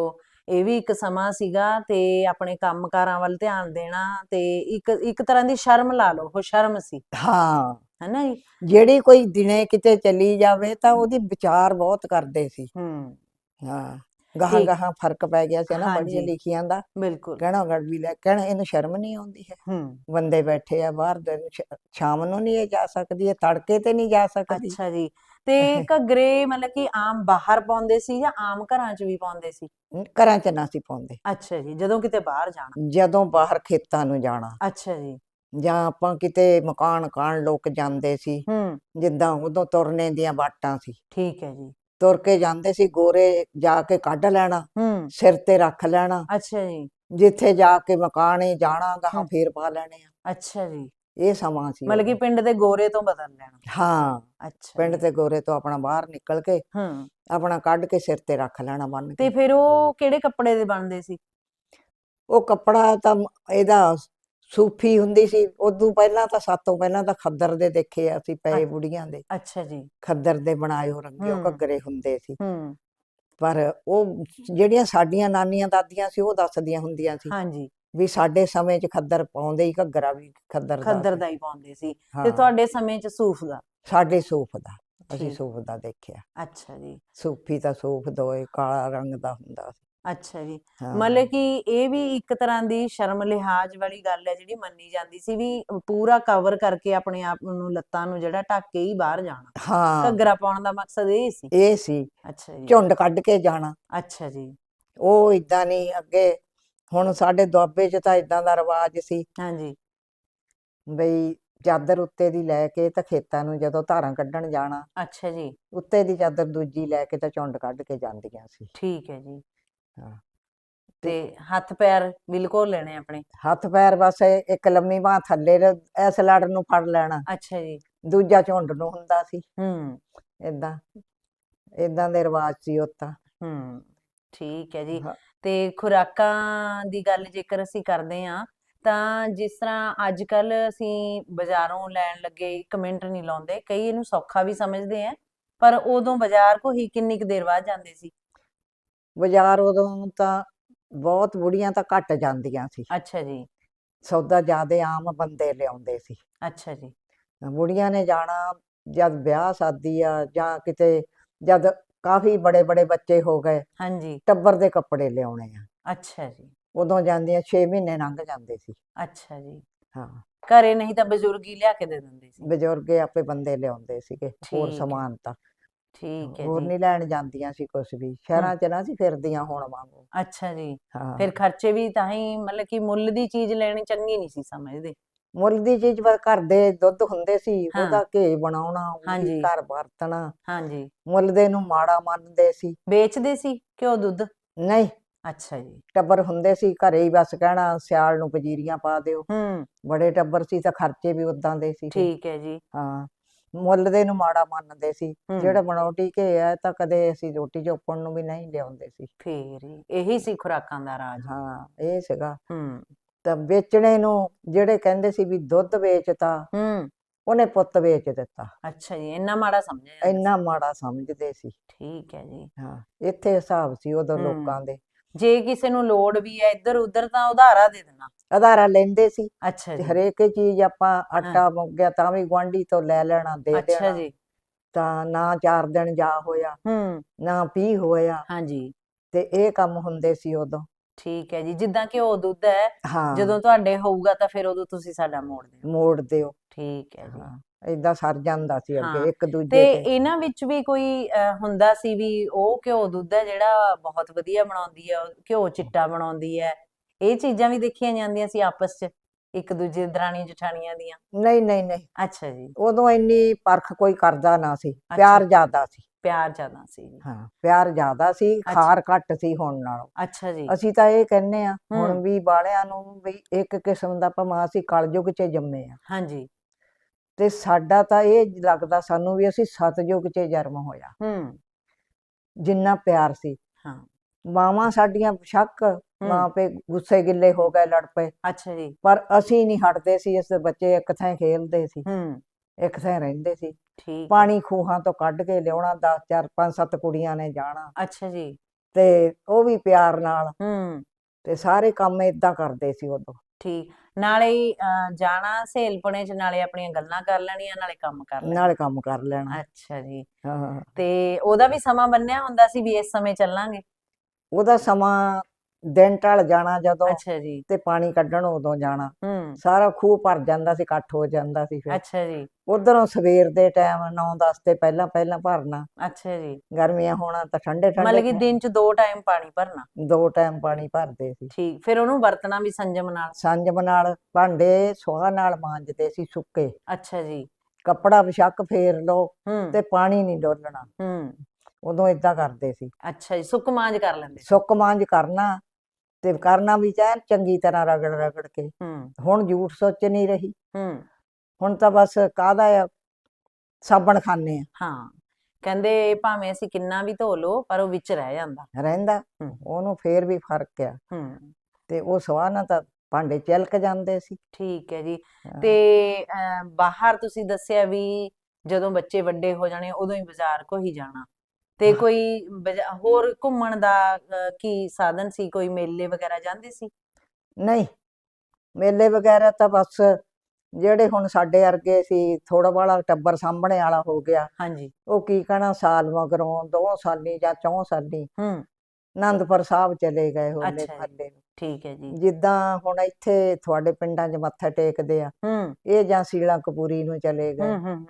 ਇਹ ਵੀ ਇੱਕ ਸਮਾਂ ਸੀਗਾ ਤੇ ਆਪਣੇ ਕੰਮਕਾਰਾਂ ਵੱਲ ਧਿਆਨ ਦੇਣਾ ਤੇ ਇੱਕ ਇੱਕ ਤਰ੍ਹਾਂ ਦੀ ਸ਼ਰਮ ਲਾ ਲਓ ਉਹ ਸ਼ਰਮ ਸੀ। ਹਾਂ। ਹੈਨਾ ਜਿਹੜੀ ਕੋਈ ਦਿਨੇ ਕਿਤੇ ਚਲੀ ਜਾਵੇ ਤਾਂ ਉਹਦੀ ਵਿਚਾਰ ਬਹੁਤ ਕਰਦੇ ਸੀ। ਹੂੰ। ਹਾਂ। ਗਾਹਾਂ ਠੀਕ। ਗਾਹਾਂ ਫ਼ਰਕ ਪੈ ਗਿਆ ਸੀ ਨਾ ਪੜ੍ਹੀਆਂ ਹਾਂਜੀ। ਲਿਖੀਆਂ ਦਾ। ਬਿਲਕੁਲ। ਕਹਿਣਾ ਗੜ ਵੀ ਲੈ ਕਹਿਣਾ ਇਹਨੂੰ ਸ਼ਰਮ ਨਹੀਂ ਆਉਂਦੀ ਹੈ। ਹੂੰ। ਬੰਦੇ ਬੈਠੇ ਆ ਬਾਹਰ ਸ਼- ਸ਼ਾਮ ਨੂੰ ਨਹੀਂ ਇਹ ਜਾ ਸਕਦੀ ਇਹ ਤੜਕੇ ਤੇ ਨਹੀਂ ਜਾ ਸਕਦੀ। ਅੱਛਾ ਜੀ। ਤੇ ਘੱਗਰੇ ਮਤਲਬ ਕਿ ਆਮ ਬਾਹਰ ਪਾਉਂਦੇ ਸੀ ਜਾਂ ਆਮ ਘਰਾਂ 'ਚ ਵੀ ਪਾਉਂਦੇ ਸੀ? ਘਰਾਂ ਚ ਨਾ ਸੀ ਪਾਉਂਦੇ। ਅੱਛਾ ਜੀ ਜਦੋਂ ਕਿਤੇ ਬਾਹਰ ਜਾਣਾ। ਜਦੋਂ ਬਾਹਰ ਖੇਤਾਂ ਨੂੰ ਜਾਣਾ। ਅੱਛਾ ਜੀ। ਜਾਂ ਆਪਾਂ ਕਿਤੇ ਮਕਾਨ ਕਾਣ ਲੋਕ ਜਾਂਦੇ ਸੀ। ਹੂੰ। ਜਿੱਦਾਂ ਉਦੋਂ ਤੁਰਨੇ ਦੀਆਂ ਬਾਟਾਂ ਸੀ। ਠੀਕ ਹੈ ਜੀ। ਤੁਰ ਕੇ ਜਾਂਦੇ ਸੀ ਗੋਰੇ ਜਾ ਕੇ ਕੱਢ ਲੈਣਾ ਹੂੰ। ਸਿਰ ਤੇ ਰੱਖ ਲੈਣਾ। ਅੱਛਾ ਜੀ। ਜਿੱਥੇ ਜਾ ਕੇ ਮਕਾਨੇ ਜਾਣਾ ਹਮ। ਫੇਰ ਪਾ ਲੈਣੇ ਆ। ਅੱਛਾ ਜੀ। ਇਹ ਸਮਾਂ ਸੀ ਮਤਲਬ ਕਿ। ਪਿੰਡ ਦੇ ਗੋਰੇ ਤੋਂ ਬਦਲ ਲੈਣਾ। ਹਾਂ। ਅੱਛਾ ਪਿੰਡ। ਤੇ ਗੋਰੇ ਤੋਂ ਆਪਣਾ ਬਾਹਰ ਨਿਕਲ ਕੇ ਹੂੰ। ਆਪਣਾ ਕੱਢ ਕੇ ਸਿਰ ਤੇ ਰੱਖ ਲੈਣਾ ਬੰਨ ਤੇ ਫਿਰ ਉਹ ਕਿਹੜੇ ਕੱਪੜੇ ਦੇ ਬਣਦੇ ਸੀ? ਉਹ ਕੱਪੜਾ ਤਾਂ ਇਹਦਾ ਸੂਫੀ ਹੁੰਦੀ ਸੀ ਉਦੋਂ ਪਹਿਲਾਂ ਤਾਂ ਸਾਤੋਂ ਪਹਿਲਾਂ ਤਾਂ ਖੱਦਰ ਦੇ ਦੇਖੇ ਆ ਅਸੀਂ ਪਏ ਬੁੜੀਆਂ ਦੇ। ਅੱਛਾ ਜੀ। ਖੱਦਰ ਦੇ ਬਣਾਏ ਹੋ ਰੰਗੇ ਉਹ। ਘੱਗਰੇ ਹੁੰਦੇ ਸੀ। ਹੂੰ। ਪਰ ਉਹ ਜਿਹੜੀਆਂ ਸਾਡੀਆਂ ਨਾਨੀਆਂ ਦਾਦੀਆਂ ਸੀ ਉਹ ਦੱਸਦੀਆਂ ਹੁੰਦੀਆਂ ਸੀ ਹਾਂਜੀ। ਵੀ ਸਾਡੇ ਸਮੇਂ 'ਚ ਖੱਦਰ ਪਾਉਂਦੇ ਹੀ ਘੱਗਰਾ ਵੀ ਖੱਦਰ ਦਾ ਖੱਦਰ। ਦਾ ਹੀ ਪਾਉਂਦੇ ਸੀ। ਤੇ ਤੁਹਾਡੇ ਸਮੇਂ 'ਚ ਸੂਫ ਦਾ? ਸਾਡੇ ਸੂਫ ਦਾ। ਅਸੀਂ। ਸੂਫ ਦਾ ਦੇਖਿਆ। ਅੱਛਾ ਜੀ। ਸੂਫੀ ਤਾਂ ਸੂਫ ਦੋਏ ਕਾਲਾ ਰੰਗ ਦਾ ਹੁੰਦਾ ਸੀ। ਅੱਛਾ ਜੀ। ਹਾਂ। ਮਤਲਬ ਕਿ ਇਹ ਵੀ ਇੱਕ ਤਰ੍ਹਾਂ ਦੀ ਸ਼ਰਮ ਲਿਹਾਜ਼ ਵਾਲੀ ਗੱਲ ਹੈ ਜਿਹੜੀ ਮੰਨੀ ਜਾਂਦੀ ਸੀ ਵੀ ਪੂਰਾ ਕਵਰ ਕਰਕੇ ਆਪਣੇ ਆਪ ਨੂੰ ਲੱਤਾਂ ਨੂੰ ਜਿਹੜਾ ਢੱਕ ਕੇ ਹੀ ਬਾਹਰ ਜਾਣਾ। ਹਾਂ। ਘੱਗਰਾ ਪਾਉਣ ਦਾ ਮਕਸਦ ਇਹ ਸੀ। ਇਹ ਸੀ। ਅੱਛਾ ਜੀ। ਝੁੰਡ ਕੱਢ ਕੇ ਜਾਣਾ। ਅੱਛਾ ਜੀ। ਉਹ ਇਦਾਂ ਨਹੀਂ ਅੱਗੇ ਹੁਣ ਸਾਡੇ ਦੁਆਬੇ 'ਚ ਤਾਂ ਇਦਾਂ ਦਾ ਰਿਵਾਜ ਸੀ। ਹਾਂਜੀ ਬਈ ਚਾਦਰ ਉੱਤੇ ਦੀ ਲੈ ਕੇ ਤਾਂ ਖੇਤਾਂ ਨੂੰ ਜਦੋਂ ਧਾਰਾਂ ਕੱਢਣ ਜਾਣਾ। ਅੱਛਾ ਜੀ। ਉੱਤੇ ਦੀ ਚਾਦਰ ਦੂਜੀ ਲੈ ਕੇ ਤਾਂ ਝੁੰਡ ਕੱਢ ਕੇ ਜਾਂਦੀਆਂ ਸੀ। ਠੀਕ ਹੈ ਜੀ। ਹਾਂ। ਤੇ ਹੱਥ ਪੈਰ ਬਿਲਕੁਲ ਲੈਣੇ ਆਪਣੇ? ਹੱਥ ਪੈਰ ਬਸ ਇਹ ਇੱਕ ਲੰਮੀ ਬਾਹ ਥੱਲੇ ਰ- ਇਸ ਲੜ ਨੂੰ ਫੜ ਲੈਣਾ। ਅੱਛਾ ਜੀ। ਦੂਜਾ ਝੁੰਡ ਨੂੰ ਹੁੰਦਾ ਸੀ। ਹੂੰ। ਇਦਾਂ ਇਦਾਂ ਦੇ ਰਿਵਾਜ ਸੀ ਉਹ ਤਾਂ। ਹੂੰ ਠੀਕ ਹੈ ਜੀ। ਹਾਂ। ਤੇ ਖੁਰਾਕਾਂ ਦੀ ਗੱਲ ਜੇਕਰ ਅਸੀਂ ਕਰਦੇ ਹਾਂ ਤਾਂ ਜਿਸ ਤਰ੍ਹਾਂ ਅੱਜ ਕੱਲ ਅਸੀਂ ਬਾਜ਼ਾਰੋਂ ਲੈਣ ਲੱਗੇ ਇੱਕ ਮਿੰਟ ਨਹੀਂ ਲਾਉਂਦੇ ਕਈ ਇਹਨੂੰ ਸੌਖਾ ਵੀ ਸਮਝਦੇ ਆ ਪਰ ਉਦੋਂ ਬਾਜ਼ਾਰ ਕੋ ਹੀ ਕਿੰਨੀ ਕੁ ਦੇਰ ਬਾਅਦ ਜਾਂਦੇ ਸੀ? ਬਾਜ਼ਾਰ ਉਦੋਂ ਤਾਂ ਬਹੁਤ ਬੁੜੀਆਂ ਤਾਂ ਘੱਟ ਜਾਂਦੀਆਂ ਸੀ। ਅੱਛਾ ਜੀ। ਸੌਦਾ ਜ਼ਿਆਦੇ ਆਮ ਬੰਦੇ ਲਿਆਉਂਦੇ ਸੀ। ਅੱਛਾ ਜੀ। ਬੁੜੀਆਂ ਨੇ ਜਾਣਾ ਜਦ ਵਿਆਹ ਸ਼ਾਦੀ ਆ ਜਾਂ ਕਿਤੇ ਜਦ ਕਾਫੀ ਬੜੇ ਬੜੇ ਬੱਚੇ ਹੋ ਗਏ ਹਾਂਜੀ। ਟੱਬਰ ਦੇ ਕੱਪੜੇ ਲਿਆਉਣੇ ਆ। ਅੱਛਾ ਜੀ। ਉਦੋਂ ਜਾਂਦੀਆਂ 6 ਮਹੀਨੇ ਲੰਘ ਜਾਂਦੇ ਸੀ। ਅੱਛਾ ਜੀ। ਹਾਂ। ਘਰੇ ਨਹੀਂ ਤਾਂ ਬਜ਼ੁਰਗ ਹੀ ਲਿਆ ਕੇ ਦੇ ਦਿੰਦੇ ਸੀ। ਬਜ਼ੁਰਗੇ ਆਪੇ ਬੰਦੇ ਲਿਆਉਂਦੇ ਸੀਗੇ ਹੋਰ। ਸਮਾਨ ਤਾਂ। ਠੀਕ ਹੈ ਹੋਰ ਜੀ। ਨਹੀਂ ਲੈਣ ਜਾਂਦੀਆਂ ਸੀ ਕੁਝ ਵੀ। ਸ਼ਹਿਰਾਂ 'ਚ ਨਾ ਸੀ ਫਿਰਦੀਆਂ ਹੁਣ ਵਾਂਗੂ। ਅੱਛਾ ਜੀ। ਹਾਂ। ਫਿਰ ਖਰਚੇ ਵੀ ਤਾਂ ਹੀ ਮਤਲਬ ਕਿ ਮੁੱਲ ਦੀ ਚੀਜ਼ ਲੈਣੀ ਚੰਗੀ ਨਹੀਂ ਸੀ ਸਮਝਦੇ। ਮੁੱਲ ਦੀ ਚੀਜ਼ ਬਸ ਘਰ ਦੇ ਦੁੱਧ ਹੁੰਦੇ ਸੀ ਹਾਂ। ਉਹਦਾ ਘੇ ਬਣਾਉਣਾ ਹਾਂਜੀ। ਘਰ ਵਰਤਣਾ। ਹਾਂਜੀ। ਮੁੱਲ ਦੇ ਨੂੰ ਮਾੜਾ ਮੰਨਦੇ ਸੀ। ਵੇਚਦੇ ਸੀ ਘਿਓ ਦੁੱਧ? ਨਹੀਂ। ਅੱਛਾ ਜੀ। ਟੱਬਰ ਹੁੰਦੇ ਸੀ ਘਰੇ ਹੀ ਬਸ ਕਹਿਣਾ ਸਿਆਲ ਨੂੰ ਪਜੀਰੀਆਂ ਪਾ ਦਿਓ। ਹੂੰ। ਬੜੇ ਟੱਬਰ ਸੀ ਤਾਂ ਖਰਚੇ ਵੀ ਉਦਾਂ ਦੇ ਸੀ। ਫਿਰ। ਠੀਕ ਹੈ ਜੀ। ਹਾਂ। ਮੁੱਲ ਦੇ ਨੂੰ ਮਾੜਾ ਮੰਨਦੇ ਸੀ। ਜਿਹੜਾ ਬਣਾਉਟੀ ਘੇ ਆ ਤਾਂ ਕਦੇ ਅਸੀਂ ਰੋਟੀ ਚੋਪਣ ਨੂੰ ਵੀ ਨਹੀਂ ਲਿਆਉਂਦੇ ਸੀ। ਫੇਰ ਹੀ ਇਹੀ ਸੀ ਖੁਰਾਕਾਂ ਦਾ ਰਾਜ। ਹਾਂ ਇਹ ਸੀਗਾ। ਹੂੰ। ਤਾਂ ਵੇਚਣੇ ਨੂੰ ਜਿਹੜੇ ਕਹਿੰਦੇ ਸੀ ਵੀ ਦੁੱਧ ਵੇਚਤਾ ਹੂੰ। ਉਹਨੇ ਪੁੱਤ ਵੇਚ ਦਿੱਤਾ। ਅੱਛਾ ਜੀ ਇੰਨਾ ਮਾੜਾ ਸਮਝਿਆ ਜਾਂਦਾ। ਇੰਨਾ ਮਾੜਾ ਸਮਝਦੇ ਸੀ। ਠੀਕ ਹੈ ਜੀ। ਹਾਂ ਇੱਥੇ ਹਿਸਾਬ ਸੀ ਉਦੋਂ ਹੂੰ। ਲੋਕਾਂ ਦੇ। ਜੇ ਕਿਸੇ ਨੂੰ ਲੋੜ ਵੀ ਹੈ ਇੱਧਰ ਉੱਧਰ ਤਾਂ ਉਧਾਰਾ ਦੇ ਦੇਣਾ। ਆਧਾਰਾ ਲੈਂਦੇ ਸੀ। ਅੱਛਾ ਤੇ ਜੀ। ਹਰੇਕ ਚੀਜ਼ ਆਪਾਂ ਆਟਾ ਮੁੱਕ ਗਿਆ ਤਾਂ ਵੀ ਗੁਆਂਢੀ ਤੋਂ ਲੈ ਲੈਣਾ ਦੇ ਅੱਛਾ ਦੇਣਾ। ਜੀ। ਤਾਂ ਨਾ ਚਾਰ ਦਿਨ ਜਾ ਹੋਇਆ ਹੂੰ। ਨਾ ਪੀ ਹੋਇਆ। ਹਾਂਜੀ ਤੇ ਇਹ ਕੰਮ ਹੁੰਦੇ ਸੀ ਉਦੋਂ। ਠੀਕ ਹੈ ਜੀ ਜਿੱਦਾਂ ਘਿਓ ਦੁੱਧ ਹੈ ਹਾਂ। ਜਦੋਂ ਤੁਹਾਡੇ ਹੋਊਗਾ ਤਾਂ ਫਿਰ ਉਦੋਂ ਤੁਸੀਂ ਸਾਡਾ ਮੋੜ ਦਿਓ। ਮੋੜ ਦਿਓ। ਠੀਕ ਹੈ ਜੀ। ਹਾਂ। ਏਦਾਂ ਸਰ ਜਾਂਦਾ ਸੀ ਹਾਂ, ਅੱਗੇ ਇੱਕ ਦੂਜੇ ਤੇ ਤੇ। ਇਹਨਾਂ ਵਿੱਚ ਵੀ ਕੋਈ ਅਹ, ਹੁੰਦਾ ਸੀ ਵੀ ਉਹ ਘਿਓ ਦੁੱਧ ਹੈ ਜਿਹੜਾ ਬਹੁਤ ਵਧੀਆ ਬਣਾਉਂਦੀ ਹੈ ਉਹ ਘਿਓ ਚਿੱਟਾ ਬਣਾਉਂਦੀ ਹੈ। ਇਹ ਚੀਜ਼ਾਂ ਵੀ ਦੇਖੀਆਂ ਜਾਂਦੀਆਂ ਸੀ ਆਪਸ 'ਚ ਇੱਕ ਦੂਜੇ ਦਰਾਣੀ ਜਠਾਣੀਆਂ ਦੀਆਂ? ਨਹੀਂ ਨਹੀਂ ਨਹੀਂ। ਅੱਛਾ ਜੀ। ਉਦੋਂ ਇੰਨੀ ਪਰਖ ਕੋਈ ਕਰਦਾ ਨਾ ਸੀ ਪਿਆਰ ਜ਼ਿਆਦਾ ਸੀ। ਪਿਆਰ ਜ਼ਿਆਦਾ ਸੀ ਹਾਂ ਪਿਆਰ ਜ਼ਿਆਦਾ ਸੀ ਖਾਰ ਘੱਟ ਸੀ ਹੁਣ ਨਾਲੋਂ। ਅੱਛਾ ਜੀ। ਅਸੀਂ ਤਾਂ ਇਹ ਕਹਿੰਨੇ ਆ ਹੁਣ। ਵੀ ਬਾਲਿਆਂ ਨੂੰ ਵੀ ਇੱਕ ਕਿਸਮ ਦਾ ਭਾਵੇਂ ਅਸੀਂ ਕਲਯੁਗ 'ਚ ਜੰਮੇ ਆ ਹਾਂਜੀ। ਤੇ ਸਾਡਾ ਤਾਂ ਇਹ ਲੱਗਦਾ ਸਾਨੂੰ ਵੀ ਅਸੀਂ ਸਤਜੁਗ 'ਚ ਜਨਮ ਹੋਇਆ। ਹੂੰ। ਜਿੰਨਾ ਪਿਆਰ ਸੀ। ਹਾਂ। ਮਾਵਾਂ ਸਾਡੀਆਂ ਸ਼ੱਕ ਮਾਂ ਪੇ ਗੁੱਸੇ ਗਿੱਲੇ ਹੋ ਗਏ ਲੜ ਪਏ। ਅੱਛਾ ਜੀ। ਪਰ ਅਸੀਂ ਨਹੀਂ ਹਟਦੇ ਸੀ ਇਸ ਬੱਚੇ ਇੱਕ ਥਾਂ ਖੇਲਦੇ ਸੀ। ਹੂੰ। ਇੱਕ ਥਾਂ ਰਹਿੰਦੇ ਸੀ। ਠੀਕ। ਪਾਣੀ ਖੂਹਾਂ ਤੋਂ ਕੱਢ ਕੇ ਲਿਆਉਣਾ 10 4 5 7 ਕੁੜੀਆਂ ਨੇ ਜਾਣਾ। ਅੱਛਾ ਜੀ। ਤੇ ਉਹ ਵੀ ਪਿਆਰ ਨਾਲ। ਹੂੰ। ਤੇ ਸਾਰੇ ਕੰਮ ਇਦਾਂ ਕਰਦੇ ਸੀ ਉਦੋਂ। ਠੀਕ। ਨਾਲੇ ਅਹ, ਜਾਣਾ ਸਹੇਲਪਣੇ ਚ ਨਾਲੇ ਆਪਣੀਆਂ ਗੱਲਾਂ ਕਰ ਲੈਣੀਆਂ ਨਾਲੇ ਕੰਮ ਕਰ ਲੈਣਾ। ਨਾਲੇ ਕੰਮ ਕਰ ਲੈਣਾ। ਅੱਛਾ ਜੀ। ਹਾਂ। ਤੇ ਉਹਦਾ ਵੀ ਸਮਾਂ ਬੰਨਿਆ ਹੁੰਦਾ ਸੀ ਵੀ ਇਸ ਸਮੇਂ ਚੱਲਾਂਗੇ? ਉਹਦਾ ਸਮਾਂ ਦਿਨ ਢਲ ਜਾਣਾ ਜਦੋਂ ਅੱਛਾ ਜੀ। ਤੇ ਪਾਣੀ ਕੱਢਣ ਉਦੋਂ ਜਾਣਾ। ਹੂੰ। ਸਾਰਾ ਖੂਹ ਭਰ ਜਾਂਦਾ ਸੀ ਇਕੱਠ ਹੋ ਜਾਂਦਾ ਸੀ ਫਿਰ। ਅੱਛਾ ਜੀ। ਉਧਰੋਂ ਸਵੇਰ ਦੇ ਟਾਈਮ 9-10 ਤੇ ਪਹਿਲਾਂ ਪਹਿਲਾਂ ਭਰਨਾ। ਅੱਛਾ ਜੀ। ਗਰਮੀਆਂ ਹੋਣਾ ਤਾਂ ਠੰਡੇ ਮਤਲਬ ਕਿ ਠੰਡੇ ਦਿਨ ਚ ਦੋ ਟਾਈਮ ਪਾਣੀ ਭਰਨਾ। ਦੋ ਟਾਈਮ ਪਾਣੀ ਭਰਦੇ ਸੀ। ਠੀਕ ਫਿਰ ਉਹਨੂੰ ਵਰਤਣਾ ਵੀ ਸੰਜਮ ਨਾਲ। ਸੰਜਮ ਨਾਲ ਭਾਂਡੇ ਸੁਆਹ ਨਾਲ ਮਾਂਜਦੇ ਸੀ ਸੁੱਕੇ। ਅੱਛਾ ਜੀ। ਕੱਪੜਾ ਵਿਸ਼ੱਕ ਫੇਰ ਲਓ ਤੇ ਪਾਣੀ ਨਹੀਂ ਡੋਲਣਾ। ਹੂੰ। ਉਦੋਂ ਇਦਾਂ ਕਰਦੇ ਸੀ। ਅੱਛਾ ਜੀ ਸੁੱਕ ਮਾਂਜ ਕਰ ਲੈਂਦੇ ਸੀ। ਸੁੱਕ ਮਾਂਜ ਕਰਨਾ ਤੇ ਕਰਨਾ ਵੀ ਚਾਹ ਚੰਗੀ ਤਰ੍ਹਾਂ ਰਗੜ ਰਗੜ ਕੇ। ਹੂੰ। ਹੁਣ ਝੂਠ ਸੋਚ ਨਹੀਂ ਰਹੀ। ਹੂੰ। ਹੁਣ ਤਾਂ ਬਸ ਕਾਹਦਾ ਆ? ਸਾਬਣ ਖਾਨੇ ਹਾਂ। ਕਹਿੰਦੇ ਭਾਵੇਂ ਅਸੀਂ ਕਿੰਨਾ ਵੀ ਧੋ ਲੋ ਪਰ ਉਹ ਵਿੱਚ ਰਹਿ ਜਾਂਦਾ। ਆ ਰਹਿੰਦਾ ਉਹਨੂੰ ਫੇਰ ਵੀ ਫ਼ਰਕ ਆ। ਹੂੰ। ਤੇ ਉਹ ਸਵਾਹ ਨਾਲ ਤਾਂ ਭਾਂਡੇ ਚਿਲਕ ਜਾਂਦੇ ਸੀ। ਠੀਕ ਹੈ ਜੀ। ਤੇ ਬਾਹਰ ਤੁਸੀਂ ਦੱਸਿਆ ਵੀ ਜਦੋਂ ਬੱਚੇ ਵੱਡੇ ਹੋ ਜਾਣੇ ਉਦੋਂ ਹੀ ਬਾਜ਼ਾਰ ਕੋ ਹੀ ਜਾਣਾ। ਤੇ। ਕੋਈ ਬਜਾ- ਹੋਰ ਘੁੰਮਣ ਦਾ ਕੀ ਸਾਧਨ ਸੀ? ਕੋਈ ਮੇਲੇ ਵਗੈਰਾ ਜਾਂਦੇ ਸੀ? ਨਹੀਂ। ਮੇਲੇ ਵਗੈਰਾ ਤਾਂ ਬਸ ਜਿਹੜੇ ਹੁਣ ਸਾਡੇ ਵਰਗੇ ਸੀ ਥੋੜਾ ਬਾਲਾ ਟੱਬਰ ਸਾਂਭਣੇ ਵਾਲਾ ਹੋ ਗਿਆ। ਹਾਂਜੀ। ਉਹ ਕੀ ਕਹਣਾ ਸਾਲ ਮਗਰੋਂ ਦੋ ਸਾਲੀ ਜਾਂ ਚੌਂ ਸਾਲੀ ਹੂੰ। ਆਨੰਦਪੁਰ ਸਾਹਿਬ ਚਲੇ ਗਏ ਹੋਲੇ ਅੱਛਾ ਜੀ। ਮਹੱਲੇ ਨੂੰ। ਠੀਕ ਹੈ ਜੀ। ਜਿੱਦਾਂ ਹੁਣ ਇੱਥੇ ਤੁਹਾਡੇ ਪਿੰਡਾਂ 'ਚ ਮੱਥਾ ਟੇਕਦੇ ਆ ਹੂੰ। ਇਹ ਜਾਂ ਸੀਲਾ ਕਪੂਰੀ ਨੂੰ ਚਲੇ ਹੂੰ ਗਏ ਹੂੰ ਹੂੰ।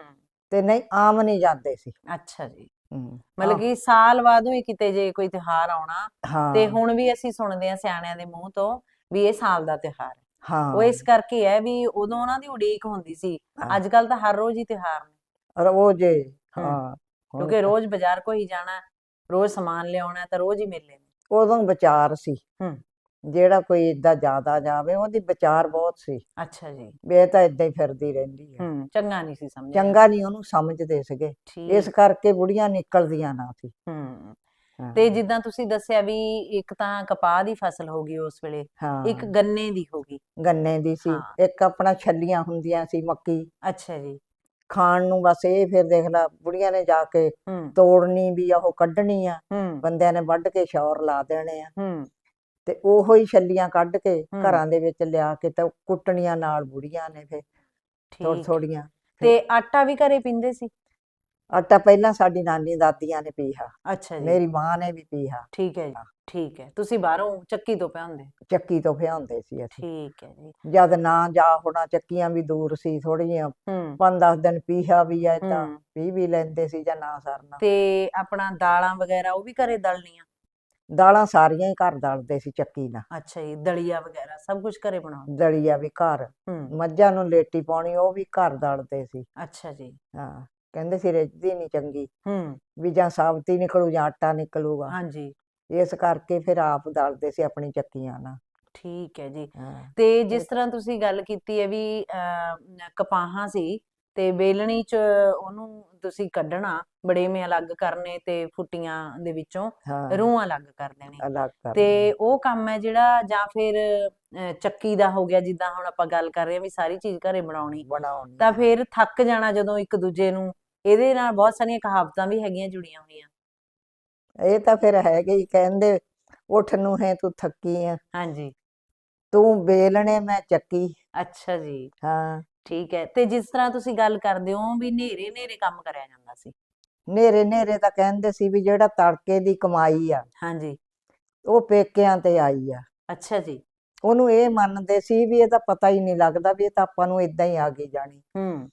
ਤੇ ਨਹੀਂ ਆਮ ਨਹੀਂ ਜਾਂਦੇ ਸੀ। ਅੱਛਾ ਜੀ। ਹਮ, ਮਤਲਬ ਕਿ ਸਾਲ ਬਾਅਦੋਂ ਹੀ ਕਿਤੇ ਜੇ ਕੋਈ ਤਿਉਹਾਰ ਆਉਣਾ ਤੇ ਹਾਂ। ਹੁਣ ਵੀ ਅਸੀਂ ਸੁਣਦੇ ਆ ਸਿਆਣਿਆਂ ਦੇ ਮੂੰਹ ਤੋਂ ਵੀ ਇਹ ਸਾਲ ਦਾ ਤਿਉਹਾਰ ਹੈ। ਹਾਂ। ਉਹ ਇਸ ਕਰਕੇ ਹੈ ਵੀ ਉਦੋਂ ਉਹਨਾਂ ਦੀ ਉਡੀਕ ਹੁੰਦੀ ਸੀ। ਹਾਂ। ਅੱਜ ਕੱਲ ਤਾਂ ਹਰ ਰੋਜ਼ ਹੀ ਤਿਉਹਾਰ ਨੇ। ਰੋਜ਼ੇ ਹਾਂ। ਕਿਉਂਕਿ ਰੋਜ਼ ਬਾਜ਼ਾਰ ਕੋ ਹੀ ਜਾਣਾ ਹੈ, ਰੋਜ਼ ਸਮਾਨ ਲਿਆਉਣਾ ਹੈ ਤਾਂ ਰੋਜ਼ ਹੀ ਮੇਲੇ ਨੇ। ਉਦੋਂ ਵਿਚਾਰ ਸੀ। ਹਮ। ਜਿਹੜਾ ਕੋਈ ਏਦਾਂ ਜ਼ਿਆਦਾ ਜਾਵੇ ਉਹਦੀ ਵਿਚਾਰ ਬਹੁਤ ਸੀ। ਅੱਛਾ ਜੀ। ਵੀ ਇਹ ਤਾਂ ਏਦਾਂ ਹੀ ਫਿਰਦੀ ਰਹਿੰਦੀ ਹੈ। ਹੂੰ ਚੰਗਾ ਨਹੀਂ ਸੀ ਸਮਝਿਆ। ਚੰਗਾ ਨਹੀਂ ਉਹਨੂੰ ਸਮਝਦੇ ਸੀਗੇ। ਇਸ ਕਰਕੇ ਬੁੜੀਆਂ ਨਿਕਲਦੀਆਂ ਨਾ ਸੀ। ਹੂੰ। ਤੇ ਜਿੱਦਾਂ ਤੁਸੀਂ ਦੱਸਿਆ ਵੀ ਇੱਕ ਤਾਂ ਕਪਾਹ ਦੀ ਫਸਲ ਹੋ ਗਈ ਉਸ ਵੇਲੇ ਇੱਕ ਗੰਨੇ ਦੀ ਹੋ ਗਈ। ਗੰਨੇ ਦੀ ਸੀ। ਇੱਕ ਆਪਣਾ ਛੱਲੀਆਂ ਹੁੰਦੀਆਂ ਸੀ ਮੱਕੀ। ਅੱਛਾ ਜੀ। ਖਾਣ ਨੂੰ ਬਸ ਇਹ ਫਿਰ ਦੇਖ ਲਾ ਬੁੜੀਆਂ ਨੇ ਜਾ ਕੇ ਤੋੜਨੀ ਵੀ ਆ ਉਹ ਕੱਢਣੀ ਆ। ਬੰਦਿਆਂ ਨੇ ਵੱਢ ਕੇ ਸ਼ੌਰ ਲਾ ਦੇਣੇ ਆ। ਹੂੰ। ਤੇ ਉਹੋ ਹੀ ਛੱਲੀਆਂ ਕੱਢ ਕੇ। ਘਰਾਂ ਦੇ ਵਿੱਚ ਲਿਆ ਕੇ ਤੇ ਕੁੱਟਣੀਆਂ ਨਾਲ ਬੁੜੀਆਂ ਨੇ ਫਿਰ ਥੋੜ ਥੋੜੀਆਂ। ਤੇ ਆਟਾ ਵੀ ਘਰੇ ਪੀਂਦੇ ਸੀ? ਆਟਾ ਪਹਿਲਾਂ ਸਾਡੀ ਨਾਨੀ ਦਾਦੀਆਂ ਨੇ ਪੀਹਾ ਅੱਛਾ ਜੀ। ਮੇਰੀ ਮਾਂ ਨੇ ਵੀ ਪੀਹਾ ਠੀਕ ਹੈ ਜੀ ਠੀਕ ਹੈ। ਤੁਸੀਂ ਬਾਹਰੋਂ ਚੱਕੀ ਤੋਂ ਪਿਆਉਂਦੇ? ਚੱਕੀ ਤੋਂ ਫਿਆਉਂਦੇ ਸੀ ਅਸੀਂ। ਠੀਕ ਹੈ ਜੀ। ਜਦ ਨਾ ਜਾ ਹੋਣਾ ਚੱਕੀਆਂ ਵੀ ਦੂਰ ਸੀ ਥੋੜੀਆਂ ਪੰਜ ਦਸ ਦਿਨ ਪੀਹਾ ਵੀ ਐ ਤਾਂ। ਪੀ ਵੀ ਲੈਂਦੇ ਸੀ ਜਾਂ ਨਾ ਸਰਨਾ। ਤੇ ਆਪਣਾ ਦਾਲਾਂ ਵਗੈਰਾ ਉਹ ਵੀ ਘਰੇ ਦਲਣੀਆਂ? ਦਾਲਾਂ ਸਾਰੀਆਂ ਹੀ ਘਰ ਦਲਦੇ ਸੀ ਚੱਕੀ ਨਾਲ। ਅੱਛਾ ਜੀ ਦਲੀਆ ਵਗੈਰਾ ਸਭ ਕੁਝ ਘਰੇ ਬਣਾਉਂਦੇ ਦਲੀਆ ਵੀ ਘਰ। ਹੂੰ। ਮੱਝਾਂ ਨੂੰ ਲੇਟੀ ਪਾਉਣੀ ਉਹ ਵੀ ਘਰ ਦਲਦੇ ਸੀ। ਅੱਛਾ ਜੀ। ਹਾਂ ਕਹਿੰਦੇ ਸੀ ਰਿੱਝਦੀ ਨਹੀਂ ਚੰਗੀ। ਹੂੰ। ਵੀ ਜਾਂ ਸਾਬਤੀ ਨਿਕਲੂ ਜਾਂ ਆਟਾ ਨਿਕਲੂਗਾ। ਹਾਂਜੀ। ਇਸ ਕਰਕੇ ਫਿਰ ਆਪ ਦਲਦੇ ਸੀ ਆਪਣੀ ਚੱਕੀਆਂ ਨਾਲ। ਠੀਕ ਹੈ ਜੀ। ਹਾਂ। ਤੇ ਜਿਸ ਤਰ੍ਹਾਂ ਤੁਸੀਂ ਗੱਲ ਕੀਤੀ ਹੈ ਵੀ ਅਹ, ਕਪਾਹਾਂ ਸੀ ਤੇ ਬੇਲਣੀ ਚ ਉਹਨੂੰ ਤੁਸੀਂ ਕੱਢਣਾ ਬੜੇਵੇਂ ਅਲੱਗ ਕਰਨੇ ਤੇ ਫੁੱਟੀਆਂ ਦੇ ਵਿੱਚੋਂ ਹਾਂ। ਰੂਹ ਅਲੱਗ ਕਰ ਦੇਣੀ। ਅਲੱਗ ਕਰ ਤੇ ਉਹ ਕੰਮ ਹੈ ਜਿਹੜਾ ਜਾਂ ਫਿਰ ਅਹ, ਚੱਕੀ ਦਾ ਹੋ ਗਿਆ ਜਿੱਦਾਂ ਹੁਣ ਆਪਾਂ ਗੱਲ ਕਰ ਰਹੇ ਹਾਂ ਵੀ ਸਾਰੀ ਚੀਜ਼ ਘਰੇ ਬਣਾਉਣੀ। ਬਣਾਉਣੀ। ਤਾਂ ਫਿਰ ਥੱਕ ਜਾਣਾ ਜਦੋਂ ਇੱਕ ਦੂਜੇ ਨੂੰ ਇਹਦੇ ਨਾਲ ਬਹੁਤ ਸਾਰੀਆਂ ਕਹਾਵਤਾਂ ਵੀ ਹੈਗੀਆਂ ਜੁੜੀਆਂ ਹੋਈਆਂ। ਇਹ ਤਾਂ ਫਿਰ ਹੈਗੇ ਹੀ ਕਹਿੰਦੇ ਉੱਠ ਨੂੰ ਹੈ ਤੂੰ ਥੱਕੀ ਆ। ਹਾਂਜੀ। ਤੂੰ ਬੇਲਣੇ ਮੈਂ ਚੱਕੀ। ਅੱਛਾ ਜੀ। ਹਾਂ। ਠੀਕ ਹੈ ਤੇ ਜਿਸ ਤਰ੍ਹਾਂ ਤੁਸੀਂ ਗੱਲ ਕਰਦੇ ਹੋ ਵੀ ਨੇਰੇ ਨੇਰੇ ਕੰਮ ਕਰਿਆ ਜਾਂਦਾ ਸੀ। ਨੇਰੇ ਨੇਰੇ ਤਾਂ ਕਹਿੰਦੇ ਸੀ ਵੀ ਜਿਹੜਾ ਤੜਕੇ ਦੀ ਕਮਾਈ ਆ ਹਾਂਜੀ। ਉਹ ਪੇਕਿਆਂ ਤੇ ਆਈ ਆ। ਅੱਛਾ ਜੀ। ਉਹਨੂੰ ਇਹ ਮੰਨਦੇ ਸੀ ਵੀ ਇਹਦਾ ਪਤਾ ਹੀ ਨਹੀਂ ਲੱਗਦਾ ਵੀ ਇਹ ਤਾਂ ਆਪਾਂ ਨੂੰ ਇਦਾਂ ਹੀ ਆ ਗਈ ਜਾਣੀ। ਹੂੰ।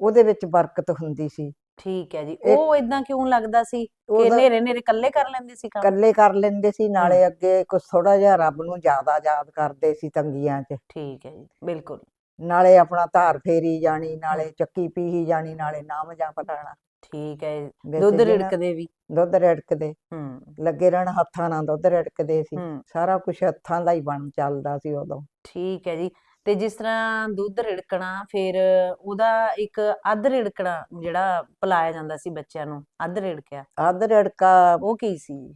ਉਹਦੇ ਵਿੱਚ ਬਰਕਤ ਹੁੰਦੀ ਸੀ। ਠੀਕ ਹੈ ਜੀ। ਉਹ ਇਦਾਂ ਕਿਉਂ ਲੱਗਦਾ ਸੀ ਕਿ ਨੇਰੇ ਨੇਰੇ ਇਕੱਲੇ ਕਰ ਲੈਂਦੇ ਸੀ ਕੰਮ? ਇਕੱਲੇ ਕਰ ਲੈਂਦੇ ਸੀ ਨਾਲੇ ਅੱਗੇ ਕੁਝ ਥੋੜਾ ਜਿਹਾ ਰੱਬ ਨੂੰ ਜ਼ਿਆਦਾ ਯਾਦ ਕਰਦੇ ਸੀ ਤੰਗੀਆਂ 'ਚ। ਠੀਕ ਹੈ ਜੀ ਬਿਲਕੁਲ। ਨਾਲੇ ਆਪਣਾ ਧਾਰ ਫੇਰੀ ਜਾਣੀ ਨਾਲੇ ਚੱਕੀ ਪੀਹੀ ਜਾਣੀ ਨਾਲੇ ਨਾਮ ਜਪ ਲੈਣਾ। ਠੀਕ ਹੈ ਦੁੱਧ ਰਿੜਕਦੇ ਵੀ। ਦੁੱਧ ਰਿੜਕਦੇ। ਹੂੰ। ਲੱਗੇ ਰਹਿਣ ਹੱਥਾਂ ਨਾਲ ਦੁੱਧ ਰਿੜਕਦੇ ਸੀ। ਸਾਰਾ ਕੁਝ ਹੱਥਾਂ ਦਾ ਹੀ ਬਣ ਚੱਲਦਾ ਸੀ ਉਦੋਂ। ਠੀਕ ਹੈ ਜੀ। ਤੇ ਜਿਸ ਤਰ੍ਹਾਂ ਦੁੱਧ ਰਿੜਕਣਾ ਫਿਰ ਉਹਦਾ ਇੱਕ ਅੱਧ ਰਿੜਕਣਾ ਜਿਹੜਾ ਪਿਲਾਇਆ ਜਾਂਦਾ ਸੀ ਬੱਚਿਆਂ ਨੂੰ ਅੱਧ ਰਿੜਕਿਆ। ਅੱਧ ਰਿੜਕਾ ਉਹ ਕੀ ਸੀ?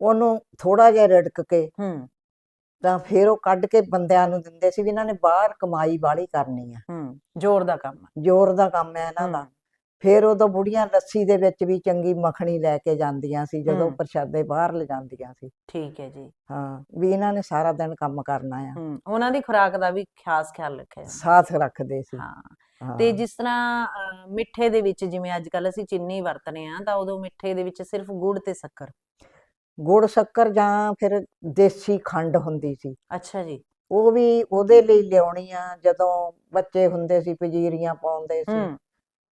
ਉਹਨੂੰ ਥੋੜਾ ਜਿਹਾ ਰਿੜਕ ਕੇ ਹੂੰ। ਤਾਂ ਫਿਰ ਉਹ ਕੱਢ ਕੇ ਬੰਦਿਆਂ ਨੂੰ ਦਿੰਦੇ ਸੀ ਵੀ ਇਹਨਾਂ ਨੇ ਬਾਹਰ ਕਮਾਈ ਬਾਹਲੀ ਕਰਨੀ ਆ। ਹੂੰ ਜ਼ੋਰ ਦਾ ਕੰਮ ਜ਼ੋਰ ਦਾ ਕੰਮ ਹੈ ਇਹਨਾਂ ਦਾ। ਹੂੰ, ਫਿਰ ਉਦੋਂ ਬੁੜੀਆਂ ਲੱਸੀ ਦੇ ਵਿੱਚ ਵੀ ਚੰਗੀ ਮੱਖਣੀ ਲੈ ਕੇ ਜਾਂਦੀਆਂ ਸੀ ਜਦੋਂ ਹੂੰ। ਪ੍ਰਸ਼ਾਦੇ ਬਾਹਰ ਲਿਜਾਂਦੀਆਂ ਸੀ। ਠੀਕ ਹੈ ਜੀ। ਹਾਂ ਵੀ ਇਹਨਾਂ ਨੇ ਸਾਰਾ ਦਿਨ ਕੰਮ ਕਰਨਾ ਆ। ਹੂੰ ਉਹਨਾਂ ਦੀ ਖੁਰਾਕ ਦਾ ਵੀ ਖਾਸ ਖਿਆਲ ਰੱਖਿਆ ਜਾਂਦਾ। ਸਾਥ ਰੱਖਦੇ ਸੀ। ਹਾਂ ਹਾਂ। ਤੇ ਜਿਸ ਤਰ੍ਹਾਂ ਅਹ, ਮਿੱਠੇ ਦੇ ਵਿੱਚ ਜਿਵੇਂ ਅੱਜ ਕੱਲ ਅਸੀਂ ਚੀਨੀ ਵਰਤਨੇ ਆ ਤਾਂ ਉਦੋਂ ਮਿੱਠੇ ਦੇ ਵਿੱਚ ਸਿਰਫ ਗੁੜ ਤੇ ਸ਼ੱਕਰ। ਗੁੜ ਸ਼ੱਕਰ ਜਾਂ ਫਿਰ ਦੇਸੀ ਖੰਡ ਹੁੰਦੀ ਸੀ। ਅੱਛਾ ਜੀ। ਉਹ ਵੀ ਉਹਦੇ ਲਈ ਲਿਆਉਣੀ ਆ ਜਦੋਂ ਬੱਚੇ ਹੁੰਦੇ ਸੀ ਪਜੀਰੀਆਂ ਪਾਉਂਦੇ ਸੀ। ਹੂੰ।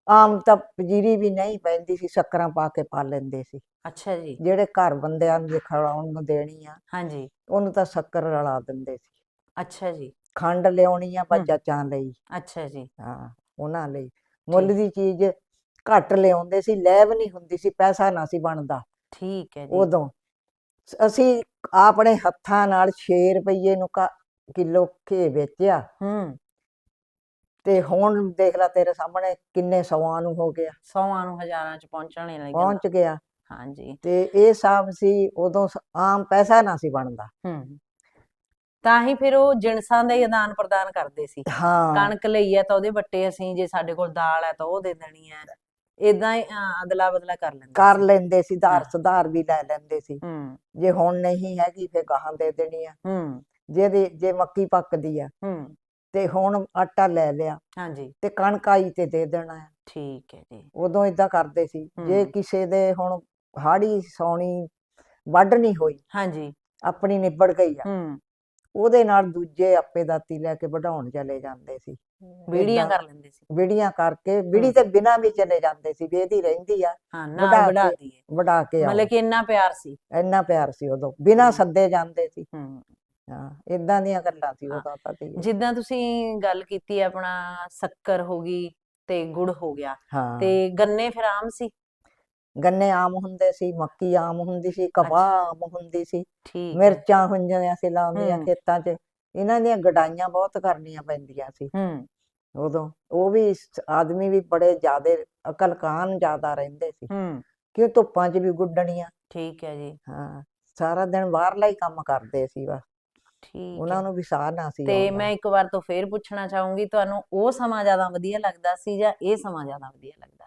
ਆਮ ਤਾਂ ਪਜੀਰੀ ਵੀ ਨਹੀਂ ਪੈਂਦੀ ਸੀ ਸ਼ੱਕਰਾਂ ਪਾ ਕੇ ਪਾ ਲੈਂਦੇ ਸੀ। ਅੱਛਾ ਜੀ। ਜਿਹੜੇ ਘਰ ਬੰਦਿਆਂ ਨੂੰ ਜੇ ਖਿਲਾਉਣ ਨੂੰ ਦੇਣੀ ਆ ਹਾਂਜੀ। ਉਹਨੂੰ ਤਾਂ ਸ਼ੱਕਰ ਰਲਾ ਦਿੰਦੇ ਸੀ। ਅੱਛਾ ਜੀ। ਖੰਡ ਲਿਆਉਣੀ ਆ ਹੂੰ। ਬੱਚਾ ਲਈ। ਅੱਛਾ ਜੀ। ਹਾਂ ਉਹਨਾਂ ਲਈ। ਮੁੱਲ ਦੀ ਚੀਜ਼ ਘੱਟ ਲਿਆਉਂਦੇ ਸੀ ਲੈਬ ਨਹੀਂ ਹੁੰਦੀ ਸੀ ਪੈਸਾ ਨਾ ਸੀ ਬਣਦਾ। ਠੀਕ ਹੈ ਜੀ। ਉਦੋਂ ਅਸੀਂ ਆਪਣੇ ਹੱਥਾਂ ਨਾਲ 6 ਰੁਪਏ ਨੂੰ ਕਿਲੋ ਘੇ ਵੇਚਿਆ ਹੂੰ। ਤੇ ਹੁਣ ਦੇਖ ਲੈ ਤੇਰੇ ਸਾਹਮਣੇ ਕਿੰਨੇ ਸੌਆਂ ਨੂੰ ਹੋ ਗਿਆ। ਸੌਆਂ ਨੂੰ ਹਜ਼ਾਰਾਂ ਚ ਪਹੁੰਚਣ ਲੱਗਦਾ ਪਹੁੰਚ ਗਿਆ। ਹਾਂਜੀ। ਤੇ ਇਹ ਹਿਸਾਬ ਸੀ ਉਦੋਂ ਆਮ ਪੈਸਾ ਨਾ ਸੀ ਬਣਦਾ। ਹੂੰ। ਤਾਂ ਹੀ ਫਿਰ ਉਹ ਜਿਣਸਾਂ ਦਾ ਹੀ ਆਦਾਨ ਪ੍ਰਦਾਨ ਕਰਦੇ ਸੀ। ਹਾਂ। ਕਣਕ ਲਈ ਹੈ ਤਾਂ ਉਹਦੇ ਵੱਟੇ ਅਸੀਂ ਜੇ ਸਾਡੇ ਕੋਲ ਦਾਲ ਹੈ ਤਾਂ ਉਹ ਦੇ ਦੇਣੀ ਹੈ ਇਦਾਂ ਹੀ ਅਦਲਾ ਬਦਲਾ ਕਰ ਲੈਂਦੇ ਕਰ। ਲੈਂਦੇ ਸੀ ਧਾਰ। ਸੁਧਾਰ ਵੀ ਲੈ ਲੈਂਦੇ ਸੀ। ਹੂੰ। ਜੇ ਹੁਣ ਨਹੀਂ ਹੈਗੀ ਫੇ ਗਾਹਾਂ ਦੇ ਦੇਣੀ ਆ। ਹੂੰ। ਜਿਹਦੇ ਜੇ ਮੱਕੀ ਪੱਕਦੀ ਆ। ਹੂੰ। ਤੇ ਹੁਣ ਆਟਾ ਲੈ ਲਿਆ। ਹਾਂਜੀ। ਤੇ ਕਣਕ ਆਈ ਤੇ ਦੇ ਦੇਣਾ ਹੈ ਠੀਕ ਹੈ ਜੀ। ਉਦੋਂ ਇਦਾਂ ਕਰਦੇ ਸੀ। ਜੇ। ਕਿਸੇ ਦੇ ਹੁਣ ਹਾੜੀ ਸੌਣੀ ਵੱਢ ਨਹੀਂ ਹੋਈ ਹਾਂਜੀ। ਆਪਣੀ ਨਿਬੜ ਗਈ ਆ। ਹੂੰ। ਉਹਦੇ ਨਾਲ ਦੂਜੇ ਆਪੇ ਦਾਤੀ ਲੈ ਕੇ ਵਢਾਉਣ ਚਲੇ ਜਾਂਦੇ ਸੀ। ਵੀੜੀਆਂ ਕਰ ਲੈਂਦੇ ਸੀ। ਵਿੜੀਆਂ ਕਰਕੇ ਵਿੜੀ ਤੇ ਬਿਨਾਂ ਵੀ ਚਲੇ ਜਾਂਦੇ ਸੀ ਵੀ ਇਹਦੀ ਰਹਿੰਦੀ ਆ। ਹਾਂ ਨਾਲ ਵਢਾ ਵਢਾ ਕੇ ਵਢਾ ਮਤਲਬ ਕਿ ਇੰਨਾ ਪਿਆਰ ਸੀ। ਇੰਨਾ ਪਿਆਰ ਸੀ ਉਦੋਂ ਬਿਨਾਂ। ਸੱਦੇ ਜਾਂਦੇ ਸੀ। ਹੂੰ। ਹਾਂ ਇਦਾਂ ਦੀਆਂ ਗੱਲਾਂ ਸੀ। ਉਦੋਂ ਤਾਂ ਧੀਏ। ਜਿੱਦਾਂ ਤੁਸੀਂ ਗੱਲ ਕੀਤੀ ਆਪਣਾ ਸ਼ੱਕਰ ਹੋ ਗਈ ਤੇ ਗੁੜ ਹੋ ਗਿਆ। ਤੇ ਗੰਨੇ ਫਿਰ ਆਮ ਸੀ? ਗੰਨੇ ਆਮ ਹੁੰਦੇ ਸੀ ਮੱਕੀ ਆਮ ਹੁੰਦੀ ਸੀ ਕਪਾਹ ਆਮ ਹੁੰਦੀ ਸੀ। ਠੀਕ ਹੈ। ਮਿਰਚਾਂ ਹੁੰਦੀਆਂ ਸੀ ਲਾਉਂਦੀਆਂ ਹੂੰ। ਖੇਤਾਂ 'ਚ। ਇਹਨਾਂ ਦੀਆਂ ਗਡਾਈਆਂ ਬਹੁਤ ਕਰਨੀਆਂ ਪੈਂਦੀਆਂ ਸੀ। ਹੂੰ। ਉਦੋਂ ਉਹ ਵੀ ਸ- ਆਦਮੀ ਵੀ ਬੜੇ ਜ਼ਿਆਦੇ ਅਕਲਕਾਨ ਜ਼ਿਆਦਾ ਰਹਿੰਦੇ ਸੀ। ਹੂੰ। ਕਿਉਂ ਧੁੱਪਾਂ 'ਚ ਵੀ ਗੁੱਡਣੀਆਂ। ਠੀਕ ਹੈ ਜੀ। ਹਾਂ ਸਾਰਾ ਦਿਨ ਬਾਹਰਲਾ ਹੀ ਕੰਮ ਕਰਦੇ ਸੀ ਬਸ। ਠੀਕ ਉਹਨਾਂ ਹੈ। ਨੂੰ ਵੀ ਸਾਹ ਨਾ ਸੀ ਤੇ ਆਉਂਦਾ। ਮੈਂ ਇੱਕ ਵਾਰ ਤੋਂ ਫੇਰ ਪੁੱਛਣਾ ਚਾਹੂੰਗੀ ਤੁਹਾਨੂੰ ਉਹ ਸਮਾਂ ਜ਼ਿਆਦਾ ਵਧੀਆ ਲੱਗਦਾ ਸੀ ਜਾਂ ਇਹ ਸਮਾਂ ਜ਼ਿਆਦਾ ਵਧੀਆ ਲੱਗਦਾ?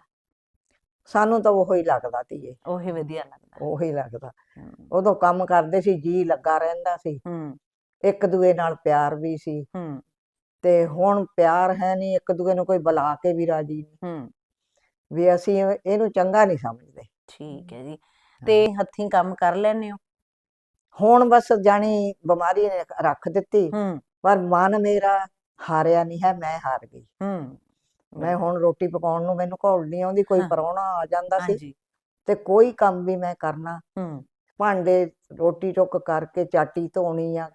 ਸਾਨੂੰ ਤਾਂ ਉਹੀ ਲੱਗਦਾ ਧੀਏ। ਉਹੀ ਵਧੀਆ ਲੱਗਦਾ। ਉਹੀ ਲੱਗਦਾ। ਹੂੰ। ਉਦੋਂ ਕੰਮ ਕਰਦੇ ਸੀ ਜੀ ਲੱਗਾ ਰਹਿੰਦਾ ਸੀ। ਹੂੰ। ਇੱਕ ਦੂਏ ਨਾਲ ਪਿਆਰ ਵੀ ਸੀ। ਹੂੰ। ਤੇ ਹੁਣ ਪਿਆਰ ਹੈ ਨਹੀਂ ਇੱਕ ਦੂਏ ਨੂੰ ਕੋਈ ਬੁਲਾ ਕੇ ਵੀ ਰਾਜੀ ਨਹੀਂ। ਹੂੰ। ਵੀ ਅਸੀਂ ਇਹ- ਇਹਨੂੰ ਚੰਗਾ ਨਹੀਂ ਸਮਝਦੇ। ਠੀਕ ਹੈ ਜੀ। ਤੇ ਹੱਥੀਂ ਕੰਮ ਕਰ ਲੈਂਦੇ ਹੋ? ਹੁਣ ਬਸ ਜਾਣੀ ਬਿਮਾਰੀ ਨੇ ਰੱਖ ਦਿੱਤੀ। ਹੂੰ। ਪਰ ਮਨ ਮੇਰਾ ਹਾਰਿਆ ਨਹੀਂ ਹੈ ਮੈਂ ਹਾਰ ਗਈ। ਹੂੰ। ਮੈਂ ਹੁਣ ਰੋਟੀ ਪਕਾਉਣ ਨੂੰ ਮੈਨੂੰ ਘੋਲ ਨਹੀਂ ਆਉਂਦੀ ਕੋਈ। ਪਰੌਣਾ ਆ ਜਾਂਦਾ ਸੀ ਤੇ ਕੋਈ ਕੰਮ ਵੀ ਮੈਂ ਕਰਨਾ। ਹੂੰ। ਭਾਂਡੇ ਰੋਟੀ ਟੁੱਕ ਕਰਕੇ ਚਾਟੀ ਧੋਣੀ ਆ।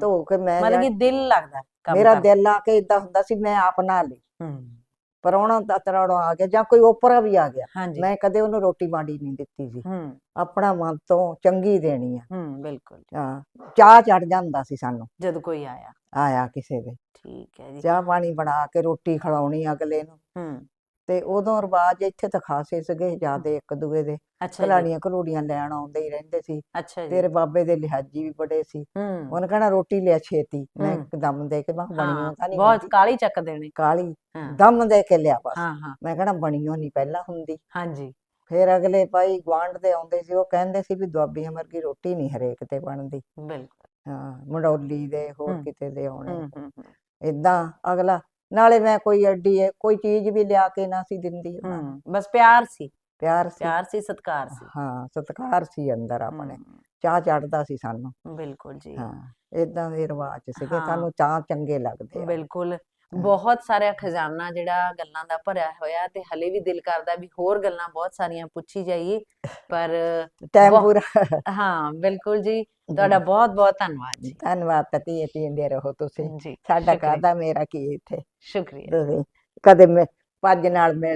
ਧੋ ਕੇ ਮੈਂ ਮਤਲਬ ਕਿ ਦਿਲ ਲੱਗਦਾ ਮੇਰਾ ਦਿਲ ਆ ਕੇ ਇਦਾਂ ਹੁੰਦਾ ਸੀ ਮੈਂ ਆਪ ਨਾ ਲਈ ਹੂੰ। ਪਰੌਣਾ ਦਾ ਤਰਾੜਾ ਆ ਗਿਆ ਜਾਂ ਕੋਈ ਓਪਰਾ ਵੀ ਆ ਗਿਆ। ਹਾਂਜੀ। ਮੈਂ ਕਦੇ ਉਹਨੂੰ ਰੋਟੀ ਮਾੜੀ ਨਹੀਂ ਦਿੱਤੀ ਸੀ। ਹੂੰ। ਆਪਣਾ ਮਨ ਤੋਂ ਚੰਗੀ ਦੇਣੀ ਆ। ਹੂੰ ਬਿਲਕੁਲ। ਹਾਂ ਚਾਹ ਚੜ ਜਾਂਦਾ ਸੀ ਸਾਨੂੰ। ਜਦ ਕੋਈ ਆਇਆ। ਆਇਆ ਕਿਸੇ ਦੇ ਠੀਕ ਹੈ ਜੀ। ਚਾਹ ਪਾਣੀ ਬਣਾ ਕੇ ਰੋਟੀ ਖਿਲਾਉਣੀ ਅਗਲੇ ਨੂੰ। ਹੂੰ। ਤੇ ਉਦੋਂ ਰਿਵਾਜ ਇੱਥੇ ਤਾਂ ਖਾਸੇ ਸੀਗੇ ਜਿਆਦੇ ਇੱਕ ਦੂਏ ਦੇ। ਅੱਛਾ ਜੀ। ਘਲੂੜੀਆਂ ਲੈਣ ਆਉਂਦੇ ਹੀ ਰਹਿੰਦੇ ਸੀ। ਅੱਛਾ ਜੀ। ਤੇਰੇ ਬਾਬੇ ਦੇ ਲਿਹਾਜੀ ਵੀ ਬੜੇ ਸੀ। ਹੂੰ। ਉਹਨੇ ਕਹਿਣਾ ਰੋਟੀ ਲਿਆ ਛੇਤੀ। ਮੈਂ ਹੂੰ। ਦਮ ਦੇ ਕੇ ਮੈਂ ਕਿਹਾ ਹਾਂ। ਤਾਂ ਨਹੀਂ ਬਹੁਤ ਹੁੰਦੀ। ਕਾਲੀ ਚੱਕ ਦੇਣੀ। ਕਾਲੀ ਹਾਂ। ਦਮ ਦੇ ਕੇ ਲਿਆ ਬਸ। ਹਾਂ ਹਾਂ। ਮੈਂ ਕਹਿਣਾ ਬਣੀਓ ਨਹੀਂ ਪਹਿਲਾਂ ਹੁੰਦੀ। ਹਾਂਜੀ। ਫਿਰ ਅਗਲੇ ਭਾਈ ਗੁਆਂਢ ਦੇ ਆਉਂਦੇ ਸੀ ਉਹ ਕਹਿੰਦੇ ਸੀ ਵੀ ਦੁਆਬੀਆਂ ਵਰਗੀ ਰੋਟੀ ਨਹੀਂ ਹਰੇਕ ਤੇ ਬਣਦੀ। ਬਿਲਕੁਲ। ਹਾਂ ਮੰਡੌਲੀ ਦੇ ਹੋਰ ਹੂੰ। ਕਿਤੇ ਦੇ ਆਉਣੇ। ਹੂੰ ਹੂੰ ਹੂੰ, ਇਦਾਂ ਅਗਲਾ ਨਾਲੇ ਮੈਂ ਕੋਈ ਐਡੀ ਹੈ ਕੋਈ ਚੀਜ਼ ਵੀ ਲਿਆ ਕੇ ਨਾ ਸੀ ਦਿੰਦੀ ਉਹਨਾਂ ਨੂੰ। ਬਸ ਪਿਆਰ ਸੀ। ਪਿਆਰ ਸੀ। ਪਿਆਰ ਸੀ ਸਤਿਕਾਰ ਸੀ। ਹਾਂ ਸਤਿਕਾਰ ਸੀ ਅੰਦਰ ਆਪਣੇ। ਚਾਹ ਚੜਦਾ ਸੀ ਸਾਨੂੰ। ਬਿਲਕੁਲ ਜੀ। ਹਾਂ ਇਦਾਂ ਦੇ ਰਿਵਾਜ ਸੀਗੇ। ਹਾਂ। ਸਾਨੂੰ ਚਾਹ ਚੰਗੇ ਲੱਗਦੇ ਆ। ਬਿਲਕੁਲ। ਬਹੁਤ ਸਾਰਾ ਖਜ਼ਾਨਾ ਜਿਹੜਾ ਗੱਲਾਂ ਦਾ ਭਰਿਆ ਹੋਇਆ ਤੇ ਹਲੇ ਵੀ ਦਿਲ ਕਰਦਾ ਵੀ ਹੋਰ ਗੱਲਾਂ ਬਹੁਤ ਸਾਰੀਆਂ ਪੁੱਛੀ ਜਾਈਏ ਪਰ ਟਾਈਮ ਪੂਰਾ ਹਾਂ ਬਿਲਕੁਲ ਜੀ। ਤੁਹਾਡਾ ਬਹੁਤ ਬਹੁਤ ਧੰਨਵਾਦ ਜੀ। ਧੰਨਵਾਦ ਤਤੀ ਪੀਂਦੇ ਰਹੋ ਤੁਸੀਂ। ਸਾਡਾ। ਕਾਹਦਾ ਮੇਰਾ ਕੀ ਇੱਥੇ? ਸ਼ੁਕਰੀਆ। ਕਦੇ ਮੈਂ ਭੱਜ ਨਾਲ ਮਿਲ